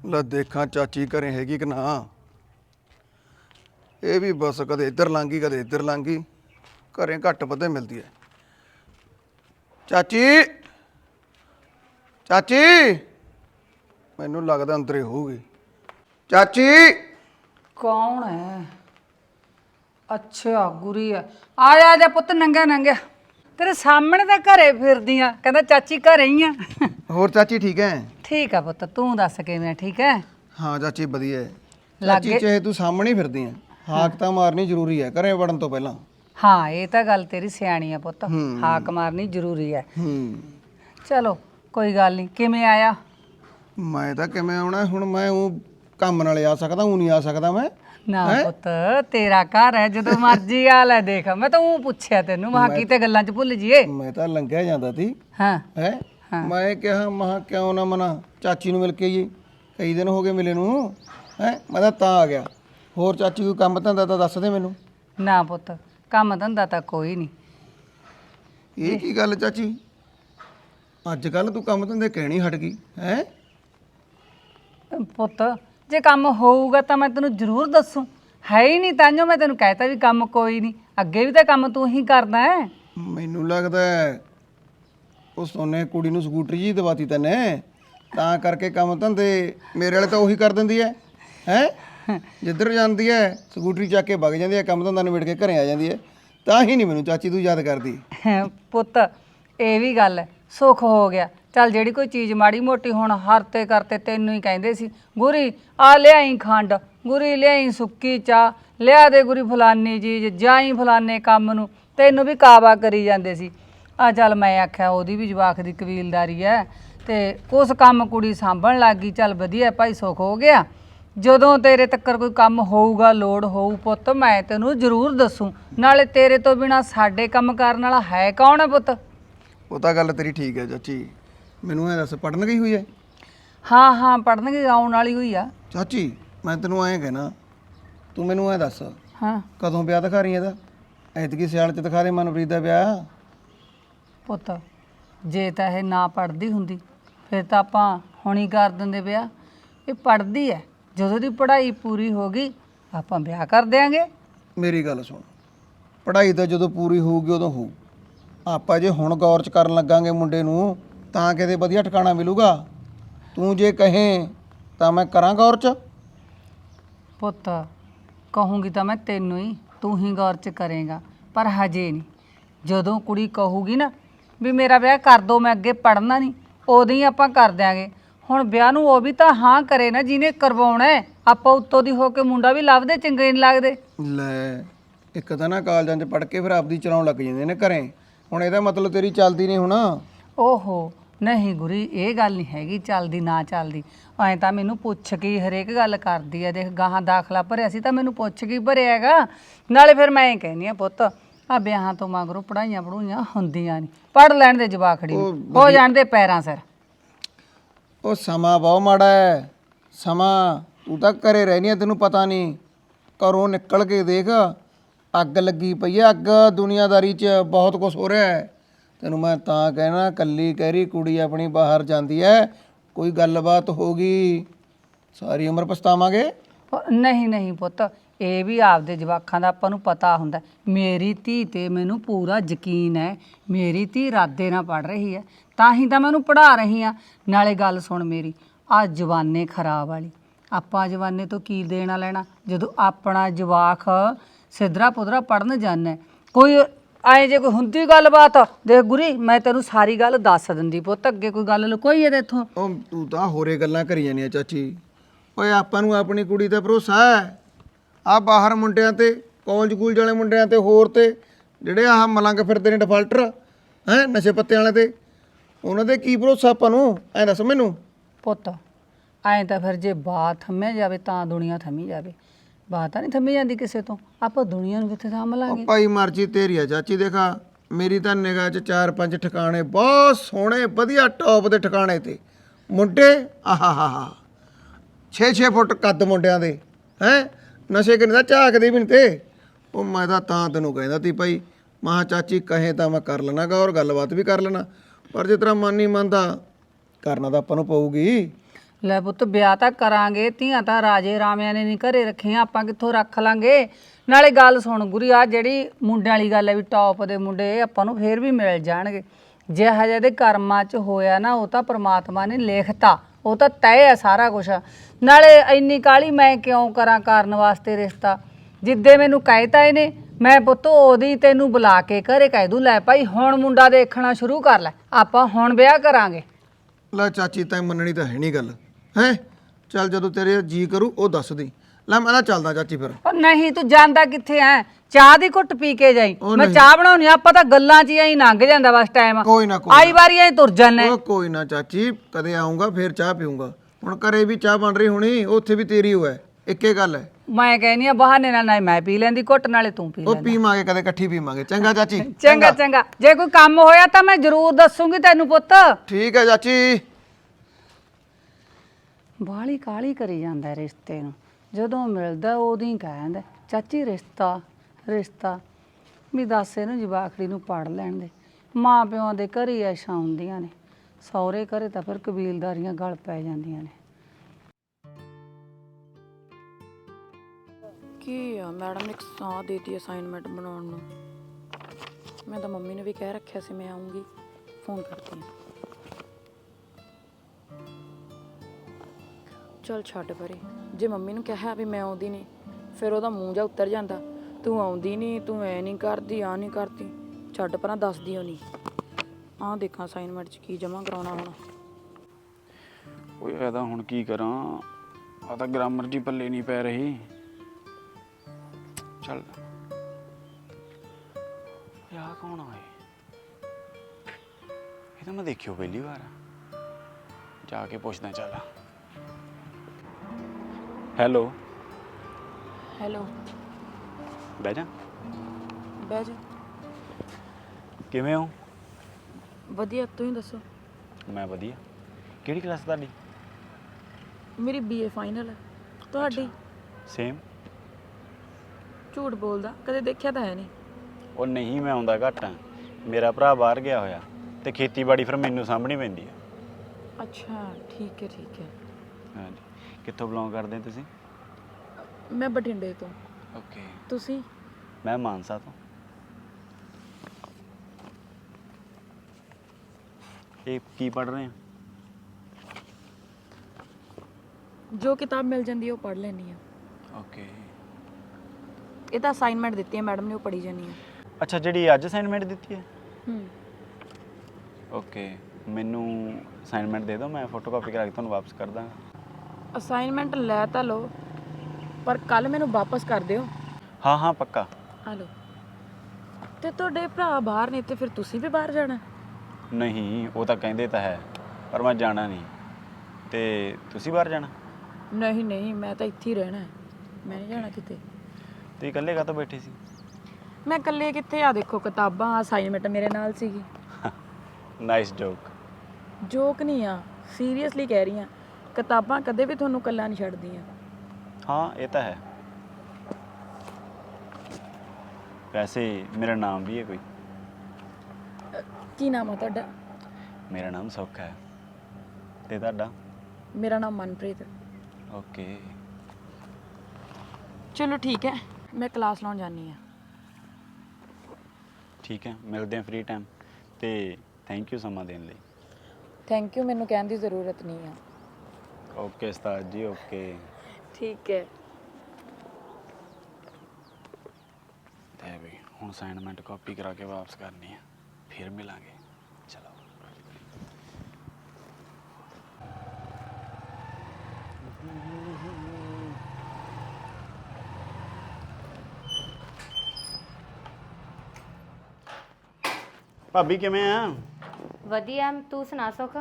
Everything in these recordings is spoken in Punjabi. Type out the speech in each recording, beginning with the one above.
ਲੈ ਦੇਖਾਂ ਚਾਚੀ ਘਰੇ ਹੈਗੀ ਕਿ ਨਾ। ਇਹ ਵੀ ਬਸ ਕਦੇ ਇੱਧਰ ਲੰਗੀ ਕਦੇ ਇੱਧਰ ਲੰਗੀ ਘਰੇ ਘੱਟ ਵੱਧੇ ਮਿਲਦੀ ਹੈ ਚਾਚੀ! ਚਾਚੀ! ਮੈਨੂੰ ਲੱਗਦਾ ਅੰਦਰੇ ਹੋਊਗੀ। ਚਾਚੀ! ਕੌਣ ਹੈ ਅੱਛਾ, ਗੁਰੀ ਹੈ ਆ ਜਾ ਜਾ ਪੁੱਤ ਨੰਗਾ ਨੰਗਾ ਤੇਰੇ ਸਾਹਮਣੇ ਤਾਂ ਘਰੇ ਫਿਰਦੀ ਆ ਕਹਿੰਦਾ ਚਾਚੀ ਘਰੇ ਹੀ ਆ। ਹੋਰ ਚਾਚੀ ਠੀਕ ਹੈ ਠੀਕ ਆ ਪੁੱਤ ਤੂੰ ਦੱਸ ਕਿਵੇਂ ਠੀਕ ਹੈ ਹਾਂ ਚਾਚੀ ਵਧੀਆ ਹੈ ਲਾਗੇ- ਚਾਹੇ ਤੂੰ ਸਾਹਮਣੇ ਹੀ ਫਿਰਦੀ ਹੈ ਹਾਕ ਤਾਂ ਮਾਰਨੀ ਜ਼ਰੂਰੀ ਹੈ ਘਰੇ ਵੜਨ ਤੋਂ ਪਹਿਲਾਂ। ਹਾਂ ਇਹ ਤਾਂ ਗੱਲ ਤੇਰੀ ਸਿਆਣੀ ਆ ਪੁੱਤ ਹੂੰ। ਹਾਕ ਮਾਰਨੀ ਜ਼ਰੂਰੀ ਹੈ ਹੂੰ। ਚਲੋ ਕੋਈ ਗੱਲ ਨਹੀਂ ਕਿਵੇਂ ਆਇਆ? ਮੈਂ ਤਾਂ ਕਿਵੇਂ ਆਉਣਾ ਹੁਣ ਮੈਂ ਉਹ ਕੰਮ ਨਾਲ ਆ ਸਕਦਾ ਉਹ ਨਹੀਂ ਆ ਸਕਦਾ ਮੈਂ। ਨਾ ਪੁੱਤ ਤੇਰਾ ਘਰ ਹੈ ਜਦੋਂ ਮਰਜ਼ੀ ਆ ਲੈ ਦੇਖ। ਮੈਂ ਤਾਂ ਉਹ ਪੁੱਛਿਆ ਤੈਨੂੰ ਮਹਾ ਕੀਤੇ ਗੱਲਾਂ 'ਚ ਭੁੱਲ ਜੀਏ ਮੈਂ ਤਾਂ ਲੰਘਿਆ ਜਾਂਦਾ ਸੀ। ਹਾਂ। ਹੈ? ਮੈਂ ਕਿਹਾ ਮਹਾ ਕਿਉਂ ਨਾ ਮਨਾ? ਚਾਚੀ ਨੂੰ ਮਿਲ ਕੇ ਆਈਏ ਕਈ ਦਿਨ ਹੋ ਗਏ ਮਿਲੇ ਨੂੰ। ਹੈ? ਮੈਂ ਤਾਂ ਤਾਂ ਆ ਗਿਆ। ਹੋਰ ਚਾਚੀ ਕੋਈ ਕੰਮ ਧੰਦਾ ਤਾਂ ਦੱਸ ਦੇ ਮੈਨੂੰ। ਨਾ ਪੁੱਤ ਕੰਮ ਧੰਦਾ ਤਾਂ ਕੋਈ ਨਹੀਂ। ਇਹ ਕੀ ਗੱਲ ਚਾਚੀ? ਅੱਜ ਕੱਲ ਤੂੰ ਕੰਮ ਧੰਦੇ ਕਹਿਣੀ ਹਟ ਗਈ। ਹੈ? ਪੁੱਤ ਜੇ ਕੰਮ ਹੋਊਗਾ ਤਾਂ ਮੈਂ ਤੈਨੂੰ ਜ਼ਰੂਰ ਦੱਸੂ। ਹੈ ਹੀ ਨਹੀਂ ਤਾਂਿਓ ਮੈਂ ਤੈਨੂੰ ਕਹਿਤਾ ਵੀ ਕੰਮ ਕੋਈ ਨਹੀਂ। ਅੱਗੇ ਵੀ ਤਾਂ ਕੰਮ ਤੂੰ ਹੀ ਕਰਦਾ ਹੈ। ਮੈਨੂੰ ਲੱਗਦਾ ਹੈ ਉਹ ਸੋਨੇ ਕੁੜੀ ਨੂੰ ਸਕੂਟਰੀ ਜੀ ਦਵਾਤੀ ਤੈਨੇ। ਤਾਂ ਕਰਕੇ ਕੰਮ ਧੰਦੇ ਮੇਰੇ ਵਾਲੇ ਤਾਂ ਉਹੀ ਕਰ ਦਿੰਦੀ ਹੈ। ਹੈ? ਜਿੱਧਰ ਜਾਂਦੀ ਹੈ ਸਕੂਟਰੀ ਚੱਕ ਕੇ ਵਗ ਜਾਂਦੀ ਹੈ ਕੰਮ ਧੰਦਾ ਨਿਬੜ ਕੇ ਘਰੇ ਆ ਜਾਂਦੀ ਹੈ। ਤਾਂ ਹੀ ਨਹੀਂ ਮੈਨੂੰ ਚਾਚੀ ਤੂੰ ਯਾਦ ਕਰਦੀ। ਪੁੱਤ ਇਹ ਵੀ ਗੱਲ ਹੈ। ਸੁੱਖ ਹੋ ਗਿਆ। ਚੱਲ ਜਿਹੜੀ ਕੋਈ ਚੀਜ਼ ਮਾੜੀ ਮੋਟੀ ਹੁਣ ਹਰਤੇ ਕਰਤੇ ਤੈਨੂੰ ਹੀ ਕਹਿੰਦੇ ਸੀ, ਗੁਰੀ ਆ ਲਿਆਈ ਖੰਡ, ਗੁਰੀ ਲਿਆਈ ਸੁੱਕੀ ਚਾਹ, ਲਿਆ ਦੇ ਗੁਰੀ ਫਲਾਨੀ ਚੀਜ਼, ਜਾਈ ਫਲਾਨੇ ਕੰਮ ਨੂੰ, ਤੈਨੂੰ ਵੀ ਕਾਬਾ ਕਰੀ ਜਾਂਦੇ ਸੀ। ਆ ਚੱਲ ਮੈਂ ਆਖਿਆ, ਉਹਦੀ ਵੀ ਜਵਾਕ ਦੀ ਕਬੀਲਦਾਰੀ ਹੈ ਤੇ ਕੁਛ ਕੰਮ ਕੁੜੀ ਸਾਂਭਣ ਲੱਗ ਗਈ, ਚੱਲ ਵਧੀਆ ਭਾਈ, ਸੁੱਖ ਹੋ ਗਿਆ। ਜਦੋਂ ਤੇਰੇ ਤੱਕਰ ਕੋਈ ਕੰਮ ਹੋਊਗਾ, ਲੋੜ ਹੋਊ ਪੁੱਤ, ਮੈਂ ਤੈਨੂੰ ਜ਼ਰੂਰ ਦੱਸੂ। ਨਾਲੇ ਤੇਰੇ ਤੋਂ ਬਿਨਾ ਸਾਡੇ ਕੰਮ ਕਰਨ ਵਾਲਾ ਹੈ ਕੌਣ ਹੈ ਪੁੱਤ? ਉਹ ਤਾਂ ਗੱਲ ਤੇਰੀ ਠੀਕ ਹੈ ਚਾਚੀ। ਮੈਨੂੰ ਇਹ ਦੱਸ ਪੜਨ ਗਈ ਹੋਈ ਹੈ ਹਾਂ ਹਾਂ ਪੜਨਗੇ ਆਉਣ ਵਾਲੀ ਹੋਈ ਆ। ਚਾਚੀ ਮੈਂ ਤੈਨੂੰ ਐਂ ਕਹਿਣਾ ਤੂੰ ਮੈਨੂੰ ਐ ਦੱਸ ਹਾਂ। ਕਦੋਂ ਵਿਆਹ ਦਿਖਾ ਰਹੀ ਇਹਦਾ? ਐਤਕੀ ਸਿਆਲ ਚ ਦਿਖਾ ਦੇ ਮਨਪ੍ਰੀਤ ਦਾ ਵਿਆਹ। ਪੁੱਤ ਜੇ ਤਾਂ ਇਹ ਨਾ ਪੜਦੀ ਹੁੰਦੀ ਫਿਰ ਤਾਂ ਆਪਾਂ ਹੁਣੀ ਕਰ ਦਿੰਦੇ ਵਿਆਹ। ਇਹ ਪੜਦੀ ਹੈ ਜਦੋਂ ਦੀ ਪੜ੍ਹਾਈ ਪੂਰੀ ਹੋ ਗਈ ਆਪਾਂ ਵਿਆਹ ਕਰ ਦਿਆਂਗੇ। ਮੇਰੀ ਗੱਲ ਸੁਣ ਪੜ੍ਹਾਈ ਤਾਂ ਜਦੋਂ ਪੂਰੀ ਹੋਊਗੀ ਉਦੋਂ ਹੋਊ। ਆਪਾਂ ਜੇ ਹੁਣ ਗੌਰ ਚ ਕਰਨ ਲੱਗਾਂਗੇ ਮੁੰਡੇ ਨੂੰ ਤਾਂ ਕਿਤੇ ਵਧੀਆ ਠਿਕਾਣਾ ਮਿਲੂਗਾ? ਤੂੰ ਜੇ ਕਹੇ ਤਾਂ ਮੈਂ ਕਰਾਂ ਗੌਰ ਚ। ਪੁੱਤ ਕਹੂੰਗੀ ਤਾਂ ਮੈਂ ਤੈਨੂੰ ਹੀ ਤੂੰ ਹੀ ਗੌਰ ਚ ਕਰੇਗਾ ਪਰ ਹਜੇ ਨਹੀਂ। ਜਦੋਂ ਕੁੜੀ ਕਹੂਗੀ ਨਾ ਵੀ ਮੇਰਾ ਵਿਆਹ ਕਰ ਦੋ ਮੈਂ ਅੱਗੇ ਪੜਨਾ ਨਹੀਂ ਉਦੋਂ ਹੀ ਆਪਾਂ ਕਰ ਦਿਆਂਗੇ। ਹੁਣ ਵਿਆਹ ਨੂੰ ਉਹ ਵੀ ਤਾਂ ਹਾਂ ਕਰੇ ਨਾ ਜਿਹਨੇ ਕਰਵਾਉਣਾ ਹੈ। ਆਪਾਂ ਉੱਤੋਂ ਦੀ ਹੋ ਕੇ ਮੁੰਡਾ ਵੀ ਲੱਭਦੇ ਚੰਗੇ ਨਹੀਂ ਲੱਗਦੇ। ਲੈ ਇੱਕ ਤਾਂ ਨਾ ਕਾਲਜਾਂ 'ਚ ਪੜ੍ਹ ਕੇ ਫਿਰ ਆਪਦੀ ਚਲਾਉਣ ਲੱਗ ਜਾਂਦੇ ਨੇ ਘਰੇ। ਹੁਣ ਇਹਦਾ ਮਤਲਬ ਤੇਰੀ ਚੱਲਦੀ ਨਹੀਂ ਹੁਣ। ਓਹੋ ਨਹੀਂ ਗੁਰੀ ਇਹ ਗੱਲ ਨਹੀਂ ਹੈਗੀ ਚੱਲਦੀ ਨਾ ਚੱਲਦੀ। ਐਂ ਤਾਂ ਮੈਨੂੰ ਪੁੱਛ ਕੇ ਹੀ ਹਰੇਕ ਗੱਲ ਕਰਦੀ ਐ ਦੇਖ ਗਾਹਾਂ ਦਾਖਲਾ ਭਰਿਆ ਸੀ ਤਾਂ ਮੈਨੂੰ ਪੁੱਛ ਕੇ ਹੀ ਭਰਿਆ ਹੈਗਾ। ਨਾਲੇ ਫਿਰ ਮੈਂ ਇਹ ਕਹਿੰਦੀ ਆ ਪੁੱਤ ਆ ਵਿਆਹਾਂ ਤੋਂ ਮਗਰੋਂ ਪੜਾਈਆਂ ਪੜੂਈਆਂ ਹੁੰਦੀਆਂ ਨਹੀਂ ਪੜ ਲੈਣ ਦੇ ਜਵਾਖੜੀ ਨੂੰ। ਹੋ ਜਾਣ ਦੇ ਪੈਰਾਂ ਸਿਰ। ਉਹ ਸਮਾਂ ਬਹੁਤ ਮਾੜਾ ਹੈ ਸਮਾਂ ਤੂੰ ਤਾਂ ਘਰੇ ਰਹਿਨੀ ਆ ਤੈਨੂੰ ਪਤਾ ਨਹੀਂ ਘਰੋਂ ਨਿਕਲ ਕੇ ਦੇਖ ਅੱਗ ਲੱਗੀ ਪਈ ਹੈ ਅੱਗ ਦੁਨੀਆਦਾਰੀ 'ਚ ਬਹੁਤ ਕੁਝ ਹੋ ਰਿਹਾ ਹੈ। ਤੈਨੂੰ ਮੈਂ ਤਾਂ ਕਹਿਣਾ, ਕੱਲੀ ਕਹਿਰੀ ਕੁੜੀ ਆਪਣੀ ਬਾਹਰ ਜਾਂਦੀ ਹੈ ਕੋਈ ਗੱਲਬਾਤ ਹੋ ਗਈ? ਸਾਰੀ ਉਮਰ ਪਛਤਾਵਾਂਗੇ? ਉਹ ਨਹੀਂ ਨਹੀਂ ਪੁੱਤ, ਇਹ ਵੀ ਆਪਦੇ ਜਵਾਕਾਂ ਦਾ ਆਪਾਂ ਨੂੰ ਪਤਾ ਹੁੰਦਾ ਮੇਰੀ ਧੀ ਤੇ ਮੈਨੂੰ ਪੂਰਾ ਯਕੀਨ ਹੈ ਮੇਰੀ ਧੀ ਇਰਾਦੇ ਨਾਲ ਪੜ ਰਹੀ ਹੈ ਤਾਂ ਹੀ ਤਾਂ ਮੈਂ ਉਹਨੂੰ ਪੜਾ ਰਹੀ ਆ। ਨਾਲੇ ਗੱਲ ਸੁਣ ਮੇਰੀ, ਆ ਜਵਾਨੇ ਖਰਾਬ ਵਾਲੀ, ਆਪਾਂ ਜਵਾਨੇ ਤੋਂ ਕੀ ਦੇਣਾ ਲੈਣਾ? ਜਦੋਂ ਆਪਣਾ ਜਵਾਕ ਸਿਧਰਾ ਪੁਧਰਾ ਪੜਨ ਜਾਂਦਾ ਕੋਈ ਐ ਜੇ ਕੋਈ ਹੁੰਦੀ ਗੱਲਬਾਤ ਦੇਖ ਗੁਰੀ ਮੈਂ ਤੈਨੂੰ ਸਾਰੀ ਗੱਲ ਦੱਸ ਦਿੰਦੀ ਪੁੱਤ ਅੱਗੇ ਕੋਈ ਗੱਲ ਲੁਕੋਈ ਇਹਦੇ ਇੱਥੋਂ। ਉਹ ਤੂੰ ਤਾਂ ਹੋਰੇ ਗੱਲਾਂ ਕਰੀ ਜਾਂਦੀ ਆ ਚਾਚੀ। ਓਏ ਆਪਾਂ ਨੂੰ ਆਪਣੀ ਕੁੜੀ ਤੇ ਭਰੋਸਾ ਹੈ। ਆ ਬਾਹਰ ਮੁੰਡਿਆਂ ਤੇ ਕਾਲਜ ਕੂਲਜ ਵਾਲੇ ਮੁੰਡਿਆਂ ਤੇ ਹੋਰ ਤੇ ਜਿਹੜੇ ਆਹ ਮਲੰਗ ਫਿਰਦੇ ਨੇ ਡਿਫਾਲਟਰ ਹੈ ਨਸ਼ੇ ਪੱਤਿਆਂ ਵਾਲੇ ਤੇ। ਉਹਨਾਂ ਦੇ ਕੀ ਭਰੋਸਾ ਆਪਾਂ ਨੂੰ? ਐ ਦੱਸ ਮੈਨੂੰ। ਪੁੱਤ ਐਂ ਤਾਂ ਫਿਰ ਜੇ ਬਾਤ ਥੰਮਿਆ ਜਾਵੇ ਤਾਂ ਦੁਨੀਆ ਥੰਮੀ ਜਾਵੇ। ਬਾਤ ਤਾਂ ਨਹੀਂ ਥੰਮੀ ਜਾਂਦੀ ਕਿਸੇ ਤੋਂ। ਆਪਾਂ ਦੁਨੀਆ ਨੂੰ ਕਿੱਥੇ ਥੰਮ ਉਹ ਭਾਈ ਮਰਜ਼ੀ ਤੇਰੀ ਆ, ਚਾਚੀ ਦੇਖਾ ਮੇਰੀ ਤਾਂ ਨਿਗਾਹ 'ਚ ਚਾਰ ਪੰਜ ਠਿਕਾਣੇ ਬਹੁਤ ਸੋਹਣੇ, ਵਧੀਆ ਟੌਪ ਦੇ ਠਿਕਾਣੇ ਤੇ। ਮੁੰਡੇ, ਆਹਾਹਾਹਾ। 6-6 ਫੁੱਟ ਕੱਦ ਮੁੰਡਿਆਂ ਦੇ, ਹੈ? ਨਸ਼ੇ ਕਿਨੇ ਦਾ ਝਾਕਦੇ ਵੀ ਨਹੀਂ ਤੇ। ਉਹ ਮੈਂ ਤਾਂ ਤਾਂ ਤੈਨੂੰ ਕਹਿੰਦਾ ਤੀ ਭਾਈ ਮਹਾ ਚਾਚੀ ਕਹੇ ਤਾਂ ਮੈਂ ਕਰ ਲੈਣਾ ਗਾ ਔਰ ਗੱਲਬਾਤ ਵੀ ਕਰ ਲੈਣਾ। ਪਰ ਜੇ ਤੇਰਾ ਮਨ ਨਹੀਂ ਮੰਨਦਾ, ਕਰਨਾ ਤਾਂ ਆਪਾਂ ਨੂੰ ਪਊਗੀ। ਲੈ ਪੁੱਤ, ਵਿਆਹ ਤਾਂ ਕਰਾਂਗੇ, ਧੀਆਂ ਤਾਂ ਰਾਜੇ ਰਾਮਿਆਂ ਨੇ ਨਹੀਂ ਘਰੇ ਰੱਖੀਆਂ, ਆਪਾਂ ਕਿੱਥੋਂ ਰੱਖ ਲਾਂਗੇ? ਨਾਲੇ ਗੱਲ ਸੁਣ ਗੁਰੀ ਆ ਜਿਹੜੀ ਮੁੰਡਿਆਂ ਵਾਲੀ ਗੱਲ ਹੈ ਵੀ ਟੌਪ ਦੇ ਮੁੰਡੇ ਆਪਾਂ ਨੂੰ ਫੇਰ ਵੀ ਮਿਲ ਜਾਣਗੇ। ਜਿਹੋ ਹਜੇ ਦੇ ਕਰਮਾਂ 'ਚ ਹੋਇਆ ਨਾ, ਉਹ ਤਾਂ ਪ੍ਰਮਾਤਮਾ ਨੇ ਲਿਖਤਾ, ਉਹ ਤਾਂ ਤੈਅ ਹੈ ਸਾਰਾ ਕੁਝ ਨਾਲੇ ਇੰਨੀ ਕਾਲੀ ਮੈਂ ਕਿਉਂ ਕਰਾਂ ਕਰਨ ਵਾਸਤੇ ਰਿਸ਼ਤਾ? ਜਿੱਦੇ ਮੈਨੂੰ ਕਹਿਤਾ ਇਹਨੇ, ਮੈਂ ਪੁੱਤ ਉਹਦੀ ਤੈਨੂੰ ਬੁਲਾ ਕੇ ਘਰੇ ਕਹਿ ਦੂੰ, ਲੈ ਭਾਈ ਹੁਣ ਮੁੰਡਾ ਦੇਖਣਾ ਸ਼ੁਰੂ ਕਰ ਲੈ, ਆਪਾਂ ਹੁਣ ਵਿਆਹ ਕਰਾਂਗੇ। ਲੈ ਚਾਚੀ, ਤੈਂ ਮੰਨਣੀ ਤਾਂ ਹੈ ਨਹੀਂ ਗੱਲ। ਹੈ? ਚੱਲ ਜਦੋਂ ਤੇਰੇ ਜੀ ਕਰੂ ਉਹ ਦੱਸ ਦੀ। ਲੈ ਮੈਂ ਤਾਂ ਚੱਲਦਾ ਚਾਚੀ ਫਿਰ। ਉਹ ਨਹੀਂ ਤੂੰ ਜਾਂਦਾ ਕਿੱਥੇ ਐ? ਚਾਹ ਦੀ ਘੁੱਟ ਪੀ ਕੇ ਜਾਈ। ਉਹ ਮੈਂ ਨਹੀਂ। ਚਾਹ ਬਣਾਉਣੀ ਆ, ਆਪਾਂ ਤਾਂ ਗੱਲਾਂ 'ਚ ਹੀ ਐਂ ਲੰਘ ਜਾਂਦਾ ਬਸ ਟਾਈਮ ਕੋਈ ਨਾ ਕੋਈ ਆਈ ਵਾਰੀ ਐਂ ਤੁਰ ਜਾਂਦੇ। ਉਹ ਕੋਈ ਨਾ ਚਾਚੀ ਕਦੇ ਆਉਂਗਾ ਫਿਰ ਚਾਹ ਪੀਊਂਗਾ। ਹੁਣ ਘਰੇ ਵੀ ਚਾਹ ਬਣ ਰਹੀ ਹੋਣੀ ਉੱਥੇ ਵੀ ਤੇਰੀ ਹੋਇਆ ਇੱਕੇ ਗੱਲ ਹੈ ਮੈਂ ਕਹਿੰਨੀ ਆ ਬਹਾਨੇ ਨਾਲ ਨਾ ਮੈਂ ਪੀ ਲੈਂਦੀ ਘੁੱਟ ਨਾਲੇ ਤੂੰ ਪੀ ਉਹ ਲੈ ਪੀਵਾਂਗੇ ਕਦੇ ਇਕੱਠੀ ਪੀਵਾਂਗੇ। ਚੰਗਾ ਚਾਚੀ ਚੰਗਾ ਚੰਗਾ। ਜੇ ਕੋਈ ਕੰਮ ਹੋਇਆ ਤਾਂ ਮੈਂ ਜ਼ਰੂਰ ਦੱਸੂਗੀ ਤੈਨੂੰ ਪੁੱਤ। ਠੀਕ ਹੈ ਚਾਚੀ। ਬਾਹਲੀ ਕਾਲੀ ਕਰੀ ਜਾਂਦਾ ਰਿਸ਼ਤੇ ਨੂੰ। ਜਦੋਂ ਮਿਲਦਾ ਉਦੋਂ ਹੀ ਕਹਿੰਦਾ ਚਾਚੀ, ਰਿਸ਼ਤਾ ਰਿਸ਼ਤਾ। ਵੀ ਦੱਸ ਇਹਨੂੰ ਜਵਾਖੜੀ ਨੂੰ ਪੜ ਲੈਣ ਦੇ। ਮਾਂ ਪਿਓ ਦੇ ਘਰ ਐਸ਼ਾਂ ਹੁੰਦੀਆਂ ਨੇ। ਸਹੁਰੇ ਘਰੇ ਤਾਂ ਫਿਰ ਕਬੀਲਦਾਰੀਆਂ ਗਲ ਪੈ ਜਾਂਦੀਆਂ ਨੇ। ਕੀ ਆ? ਮੈਡਮ ਇੱਕ ਸਾਹ ਦੇਤੀ ਅਸਾਈਨਮੈਂਟ ਬਣਾਉਣ ਨੂੰ। ਮੈਂ ਤਾਂ ਮੰਮੀ ਨੂੰ ਵੀ ਕਹਿ ਰੱਖਿਆ ਸੀ, ਮੈਂ ਆਉਂਗੀ ਫੋਨ ਕਰਦੀ ਹਾਂ। ਚਲ ਛੱਡ ਪਰੇ। ਜੇ ਮੰਮੀ ਨੂੰ ਕਿਹਾ ਵੀ ਮੈਂ ਆਉਂਦੀ ਨਹੀਂ, ਫਿਰ ਉਹਦਾ ਮੂੰਹ ਜਾ ਉੱਤਰ ਜਾਂਦਾ, ਤੂੰ ਆਉਂਦੀ ਨਹੀਂ, ਤੂੰ ਐ ਨਹੀਂ ਕਰਦੀ ਆ ਨਹੀਂ ਕਰਦੀ, ਛੱਡ ਪਰਾਂ ਦੱਸਦੀ ਹੋ ਨਹੀਂ ਆਹ ਦੇਖਾਂ ਅਸਾਈਨਮੈਂਟ 'ਚ ਕੀ ਜਮ੍ਹਾਂ ਕਰਾਉਣਾ ਹੁਣ। ਓਏ ਇਹਦਾ ਹੁਣ ਕੀ ਕਰਾਂ? ਆ ਤਾਂ ਗ੍ਰਾਮਰ ਜੀ ਪੱਲੇ ਨਹੀਂ ਪੈ ਰਹੀ। ਚੱਲ। ਯਾ ਕੌਣ ਆਏ ਇਹ ਤਾਂ ਮੈਂ ਦੇਖਿਓ ਪਹਿਲੀ ਵਾਰ। ਜਾ ਕੇ ਪੁੱਛਦਾ ਚੱਲ। ਹੈਲੋ। ਹੈਲੋ। ਬਹਿ ਜਾ। ਬਹਿ ਜਾ। ਕਿਵੇਂ ਹੋ? ਵਧੀਆ ਤੂੰ ਹੀ ਦੱਸੋ। ਮੈਂ ਵਧੀਆ। ਕਿਹੜੀ ਕਲਾਸ ਤੁਹਾਡੀ? ਮੇਰੀ ਬੀਏ ਫਾਈਨਲ ਹੈ। ਤੁਹਾਡੀ? ਸੇਮ ਝੂਠ ਬੋਲਦਾ। ਕਦੇ ਦੇਖਿਆ ਤਾਂ ਹੈ ਨਹੀਂ। ਉਹ ਨਹੀਂ ਮੈਂ ਆਉਂਦਾ ਘੱਟ। ਆ ਮੇਰਾ ਭਰਾ ਬਾਹਰ ਗਿਆ ਹੋਇਆ ਤੇ ਖੇਤੀਬਾੜੀ ਫਿਰ ਮੈਨੂੰ ਸਾਂਭਣੀ ਪੈਂਦੀ ਆ ਅੱਛਾ ਠੀਕ ਹੈ ਠੀਕ ਹੈ। ਹਾਂਜੀ। ਕਿੱਥੋਂ ਬਿਲੋਂਗ ਕਰਦੇ ਹੋ ਤੁਸੀਂ? ਮੈਂ ਬਠਿੰਡੇ ਤੋਂ। ਓਕੇ ਤੁਸੀਂ? ਮੈਂ ਮਾਨਸਾ ਤੋਂ। ਇਹ ਕੀ ਪੜ ਰਹੇ ਆ ਜੋ ਕਿਤਾਬ ਮਿਲ ਜਾਂਦੀ ਹੈ ਉਹ ਪੜ੍ਹ ਲੈਣੀ ਆ ਓਕੇ ਇਹ ਤਾਂ ਅਸਾਈਨਮੈਂਟ ਦਿੱਤੀ ਹੈ ਮੈਡਮ ਨੇ ਉਹ ਪੜ੍ਹੀ ਜਾਣੀ ਹੈ। ਅੱਛਾ ਜਿਹੜੀ ਅੱਜ ਅਸਾਈਨਮੈਂਟ ਦਿੱਤੀ ਹੈ? ਹੂੰ। ਓਕੇ ਮੈਨੂੰ ਅਸਾਈਨਮੈਂਟ ਦੇ ਦਿਓ ਮੈਂ ਫੋਟੋਕਾਪੀ ਕਰਾ ਕੇ ਤੁਹਾਨੂੰ ਵਾਪਸ ਕਰ ਦਾਂਗਾ। ਅਸਾਈਨਮੈਂਟ ਲੈ ਤਾਂ ਲਓ ਪਰ ਕੱਲ ਮੈਨੂੰ ਵਾਪਸ ਕਰ ਦਿਓ। ਹਾਂ ਹਾਂ ਪੱਕਾ। ਆ ਲਓ। ਤੇ ਤੁਹਾਡੇ ਭਰਾ ਬਾਹਰ ਨੇ ਤੇ ਫਿਰ ਤੁਸੀਂ ਵੀ ਬਾਹਰ ਜਾਣਾ? ਨਹੀਂ ਉਹ ਤਾਂ ਕਹਿੰਦੇ ਤਾਂ ਹੈ ਪਰ ਮੈਂ ਜਾਣਾ ਨਹੀਂ। ਤੇ ਤੁਸੀਂ ਬਾਹਰ ਜਾਣਾ? ਨਹੀਂ ਨਹੀਂ ਮੈਂ ਤਾਂ ਇੱਥੇ ਹੀ ਰਹਿਣਾ। ਹੈ ਮੈਂ ਨਹੀਂ ਜਾਣਾ ਕਿਤੇ। ਤੁਸੀਂ ਇਕੱਲੇ ਕਾਹਤੋਂ ਬੈਠੇ ਸੀ? ਮੈਂ ਇਕੱਲੇ ਕਿੱਥੇ? ਆ ਦੇਖੋ ਕਿਤਾਬਾਂ ਅਸਾਈਨਮੈਂਟ ਮੇਰੇ ਨਾਲ ਸੀਗੀ। ਨਾਈਸ ਜੋਕ ਜੋਕ ਨਹੀਂ ਆ ਸੀਰੀਅਸਲੀ ਕਹਿ ਰਹੀ ਆ। ਕਿਤਾਬਾਂ ਕਦੇ ਵੀ ਤੁਹਾਨੂੰ ਇਕੱਲਾ ਨਹੀਂ ਛੱਡਦੀਆਂ। ਹਾਂ ਇਹ ਤਾਂ ਹੈ। ਵੈਸੇ ਮੇਰਾ ਨਾਮ ਵੀ ਹੈ ਕੋਈ। ਕੀ ਨਾਮ ਆ ਤੁਹਾਡਾ? ਮੇਰਾ ਨਾਮ ਸੁੱਖ ਹੈ। ਤੇ ਤੁਹਾਡਾ? ਮੇਰਾ ਨਾਮ ਮਨਪ੍ਰੀਤ। ਓਕੇ। ਚਲੋ ਠੀਕ ਹੈ ਮੈਂ ਕਲਾਸ ਲਾਉਣ ਜਾਣੀ ਆ ਠੀਕ ਹੈ ਮਿਲਦੇ ਹਾਂ ਫ੍ਰੀ ਟਾਈਮ ਤੇ ਥੈਂਕ ਯੂ ਸਮਾਂ ਦੇਣ ਲਈ। ਥੈਂਕ ਯੂ ਮੈਨੂੰ ਕਹਿਣ ਦੀ ਜ਼ਰੂਰਤ ਨਹੀਂ ਆ। ਓਕੇ ਉਸਤਾਦ ਜੀ ਓਕੇ ਠੀਕ ਹੈ ਤੇ ਵੀ ਹੁਣ ਅਸਾਈਨਮੈਂਟ ਕਾਪੀ ਕਰਾ ਕੇ ਵਾਪਸ ਕਰਨੀ ਹੈ ਫਿਰ ਮਿਲਾਂਗੇ ਚਲੋ ਭਾਬੀ ਕਿਵੇਂ ਆ ਵਧੀਆ ਤੂੰ ਸੁਣਾ ਸੁੱਖ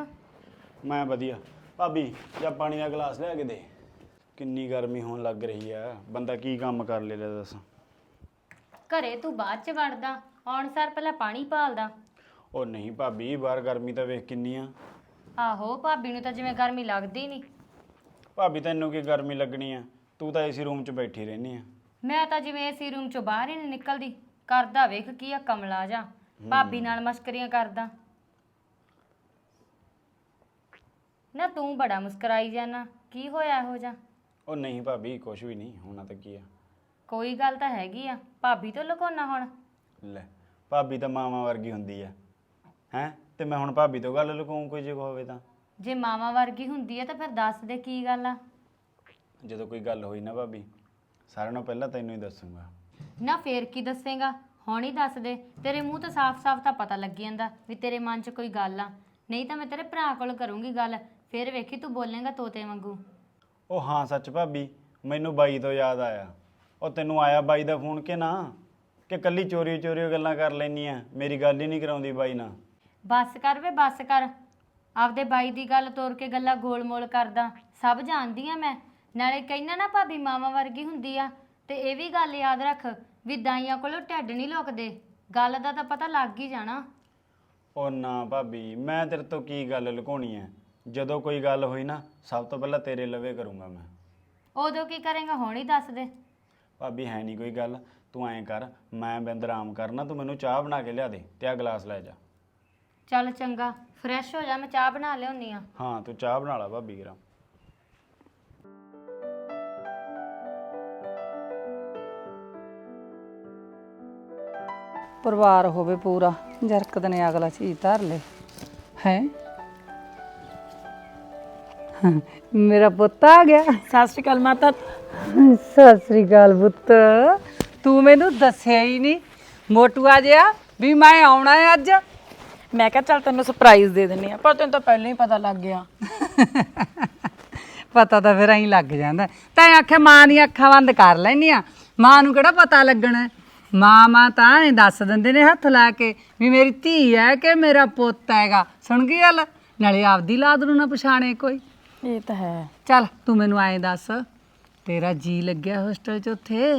ਮੈਂ ਵਧੀਆ ਭਾਬੀ ਜਾਂ ਪਾਣੀ ਦਾ ਗਲਾਸ ਲਿਆ ਕੇ ਦੇ। ਕਿੰਨੀ ਗਰਮੀ ਹੋਣ ਲੱਗ ਰਹੀ ਆ। ਬੰਦਾ ਕੀ ਕੰਮ ਕਰ ਲੈ ਲੈ ਦੱਸ। ਘਰੇ ਤੂੰ ਬਾਅਦ ਚ ਵੜਦਾ ਆਉਣ ਸਾਰ ਪਹਿਲਾਂ ਪਾਣੀ ਭਾਲਦਾ। ਉਹ ਨਹੀਂ ਭਾਬੀ ਬਾਹਰ ਗਰਮੀ ਤਾਂ ਵੇਖ ਕਿੰਨੀ ਆ। ਆਹੋ ਭਾਬੀ ਨੂੰ ਤਾਂ ਜਿਵੇਂ ਗਰਮੀ ਲੱਗਦੀ ਨਹੀਂ ਭਾਬੀ ਤੈਨੂੰ ਕੀ ਗਰਮੀ ਲੱਗਣੀ ਆ? ਤੂੰ ਤਾਂ ਏਸੀ ਰੂਮ 'ਚ ਬੈਠੀ ਰਹਿੰਦੀ ਆ। ਮੈਂ ਤਾਂ ਜਿਵੇਂ ਏਸੀ ਰੂਮ ਚੋਂ ਬਾਹਰ ਹੀ ਨਹੀਂ ਨਿਕਲਦੀ। ਕਰਦਾ ਵੇਖ ਕੀ ਆ ਕਮਲਾ ਜਾ। ਭਾਬੀ ਨਾਲ ਮਸਕਰੀਆਂ ਕਰਦਾ। ਨਾ ਤੂੰ ਬੜਾ ਮੁਸਕਰਾਈ ਜਾਣਾ ਕੀ ਹੋਇਆ ਇਹੋ ਜਿਹਾ? ਉਹ ਨਹੀਂ ਭਾਬੀ ਕੁਝ ਵੀ ਨਹੀਂ ਹੋਣਾ ਤਾਂ ਕੀ ਆ। ਕੋਈ ਗੱਲ ਤਾਂ ਹੈਗੀ ਆ ਭਾਬੀ ਤੋਂ ਲੁਕਾਉਣਾ ਹੁਣ? ਲੈ ਭਾਬੀ ਤਾਂ ਮਾਵਾਂ ਵਰਗੀ ਹੁੰਦੀ ਆ। ਹੈ? ਤੇ ਮੈਂ ਹੁਣ ਭਾਬੀ ਤੋਂ ਗੱਲ ਲੁਕਾਉਂ ਕੋਈ ਜੇ ਹੋਵੇ ਤਾਂ? ਜੇ ਮਾਵਾ ਵਰਗੀ ਹੁੰਦੀ ਆ ਤਾਂ ਫਿਰ ਦੱਸ ਦੇ ਕੀ ਗੱਲ ਆ? ਜਦੋਂ ਕੋਈ ਗੱਲ ਹੋਈ ਨਾ ਭਾਬੀ ਸਾਰਿਆਂ ਨਾਲੋਂ ਪਹਿਲਾਂ ਤੈਨੂੰ ਹੀ ਦੱਸੂਗਾ। ਨਾ ਫੇਰ ਕੀ ਦੱਸੇਗਾ? ਹੁਣ ਹੀ ਦੱਸ ਦੇ ਤੇਰੇ ਮੂੰਹ ਤੋਂ ਸਾਫ਼-ਸਾਫ਼ ਤਾਂ ਪਤਾ ਲੱਗ ਜਾਂਦਾ ਵੀ ਤੇਰੇ ਮਨ 'ਚ ਕੋਈ ਗੱਲ ਆ। ਨਹੀਂ ਤਾਂ ਮੈਂ ਤੇਰੇ ਭਰਾ ਕੋਲ ਕਰੂੰਗੀ ਗੱਲ ਫੇਰ ਵੇਖੀ ਤੂੰ ਬੋਲੇਗਾ ਤੋਤੇ ਵਾਂਗੂ? ਉਹ ਹਾਂ ਸੱਚ ਭਾਬੀ ਮੈਨੂੰ ਬਾਈ ਤੋਂ ਯਾਦ ਆਇਆ। ਉਹ ਤੈਨੂੰ ਆਇਆ ਬਾਈ ਦਾ ਫੋਨ ਕਿ ਨਾ? ਕਿ ਕੱਲੀ ਚੋਰੀ ਚੋਰੀ ਗੱਲਾਂ ਕਰ ਲੈਨੀ ਆ ਮੇਰੀ ਗੱਲ ਹੀ ਨਹੀਂ ਕਰਾਉਂਦੀ ਬਾਈ ਨਾਲ। ਬੱਸ ਕਰ ਵੇ ਬੱਸ ਕਰ। ਆਪਦੇ ਬਾਈ ਦੀ ਗੱਲ ਤੋਰ ਕੇ ਗੱਲਾਂ ਗੋਲ-ਮੋਲ ਕਰਦਾ ਸਭ ਜਾਣਦੀ ਆ ਮੈਂ। ਨਾਲੇ ਕਹਿਣਾ ਨਾ ਭਾਬੀ ਮਾਵਾ ਵਰਗੀ ਹੁੰਦੀ ਆ ਤੇ ਇਹ ਵੀ ਗੱਲ ਯਾਦ ਰੱਖ ਵੀ ਦਾਈਆਂ ਕੋਲੋਂ ਢੱਡ ਨਹੀਂ ਲੁਕਦੇ। ਗੱਲ ਦਾ ਤਾਂ ਪਤਾ ਲੱਗ ਹੀ ਜਾਣਾ। ਉਹ ਨਾ ਭਾਬੀ ਮੈਂ ਤੇਰੇ ਤੋਂ ਕੀ ਗੱਲ ਲੁਕਾਉਣੀ ਐ ਜਦੋਂ ਕੋਈ ਗੱਲ ਹੋਈ ਨਾ ਸਭ ਤੋਂ ਪਹਿਲਾਂ ਤੇਰੇ ਲਵੇ ਕਰੂੰਗਾ ਮੈਂ। ਉਦੋਂ ਕੀ ਕਰੇਗਾ ਹੁਣ ਹੀ ਦੱਸ ਦੇ। ਭਾਬੀ ਹੈ ਨਹੀਂ ਕੋਈ ਗੱਲ। ਤੂੰ ਐਂ ਕਰ ਮੈਂ ਬਿੰਦ ਆਰਾਮ ਕਰਨਾ ਤੂੰ ਮੈਨੂੰ ਚਾਹ ਬਣਾ ਕੇ ਲਿਆ ਦੇ ਤੇ ਆ ਗਲਾਸ ਲੈ ਜਾ। ਚੱਲ ਚੰਗਾ ਫਰੈਸ਼ ਹੋ ਜਾ ਮੈਂ ਚਾਹ ਬਣਾ ਲਿਆਉਣੀ ਆ। ਹਾਂ ਤੂੰ ਚਾਹ ਬਣਾ ਲਾ ਭਾਬੀ ਗਰਾ ਪਰਿਵਾਰ ਹੋਵੇ ਪੂਰਾ ਜਰਕਤ ਨੇ ਅਗਲਾ ਚੀਜ਼ ਧਰ ਲੈ। ਹੈ? ਮੇਰਾ ਪੁੱਤ ਆ ਗਿਆ। ਸਤਿ ਸ਼੍ਰੀ ਅਕਾਲ ਮਾਤਾ। ਸਤਿ ਸ੍ਰੀ ਅਕਾਲ ਪੁੱਤ। ਤੂੰ ਮੈਨੂੰ ਦੱਸਿਆ ਹੀ ਨਹੀਂ। ਮੋਟੂਆ ਜਿਹਾ ਵੀ ਮੈਂ ਆਉਣਾ ਹੈ ਅੱਜ। ਮੈਂ ਕਿਹਾ ਚੱਲ ਤੈਨੂੰ ਸਰਪ੍ਰਾਈਜ਼ ਦੇ ਦਿੰਨੀ ਆ ਪਰ ਤੈਨੂੰ ਤਾਂ ਪਹਿਲਾਂ ਹੀ ਪਤਾ ਲੱਗ ਗਿਆ। ਪਤਾ ਤਾਂ ਫਿਰ ਐਂ ਲੱਗ ਜਾਂਦਾ। ਤਾਂ ਆਖੇ ਮਾਂ ਦੀਆਂ ਅੱਖਾਂ ਬੰਦ ਕਰ ਲੈਨੀਆਂ ਮਾਂ ਨੂੰ ਕਿਹੜਾ ਪਤਾ ਲੱਗਣਾ? ਮਾਂ ਮਾਂ ਤਾਂ ਐਂ ਦੱਸ ਦਿੰਦੇ ਨੇ ਹੱਥ ਲਾ ਕੇ ਵੀ ਮੇਰੀ ਧੀ ਹੈ ਕਿ ਮੇਰਾ ਪੁੱਤ ਹੈਗਾ। ਸੁਣ ਗਈ ਗੱਲ? ਨਾਲੇ ਆਪਦੀ ਲਾਦ ਨੂੰ ਨਾ ਪਛਾਣੇ ਕੋਈ। ਇਹ ਤਾਂ ਹੈ ਚੱਲ ਤੂੰ ਮੈਨੂੰ ਐਂ ਦੱਸ ਤੇਰਾ ਜੀ ਲੱਗਿਆ ਹੋਸਟਲ 'ਚ ਉੱਥੇ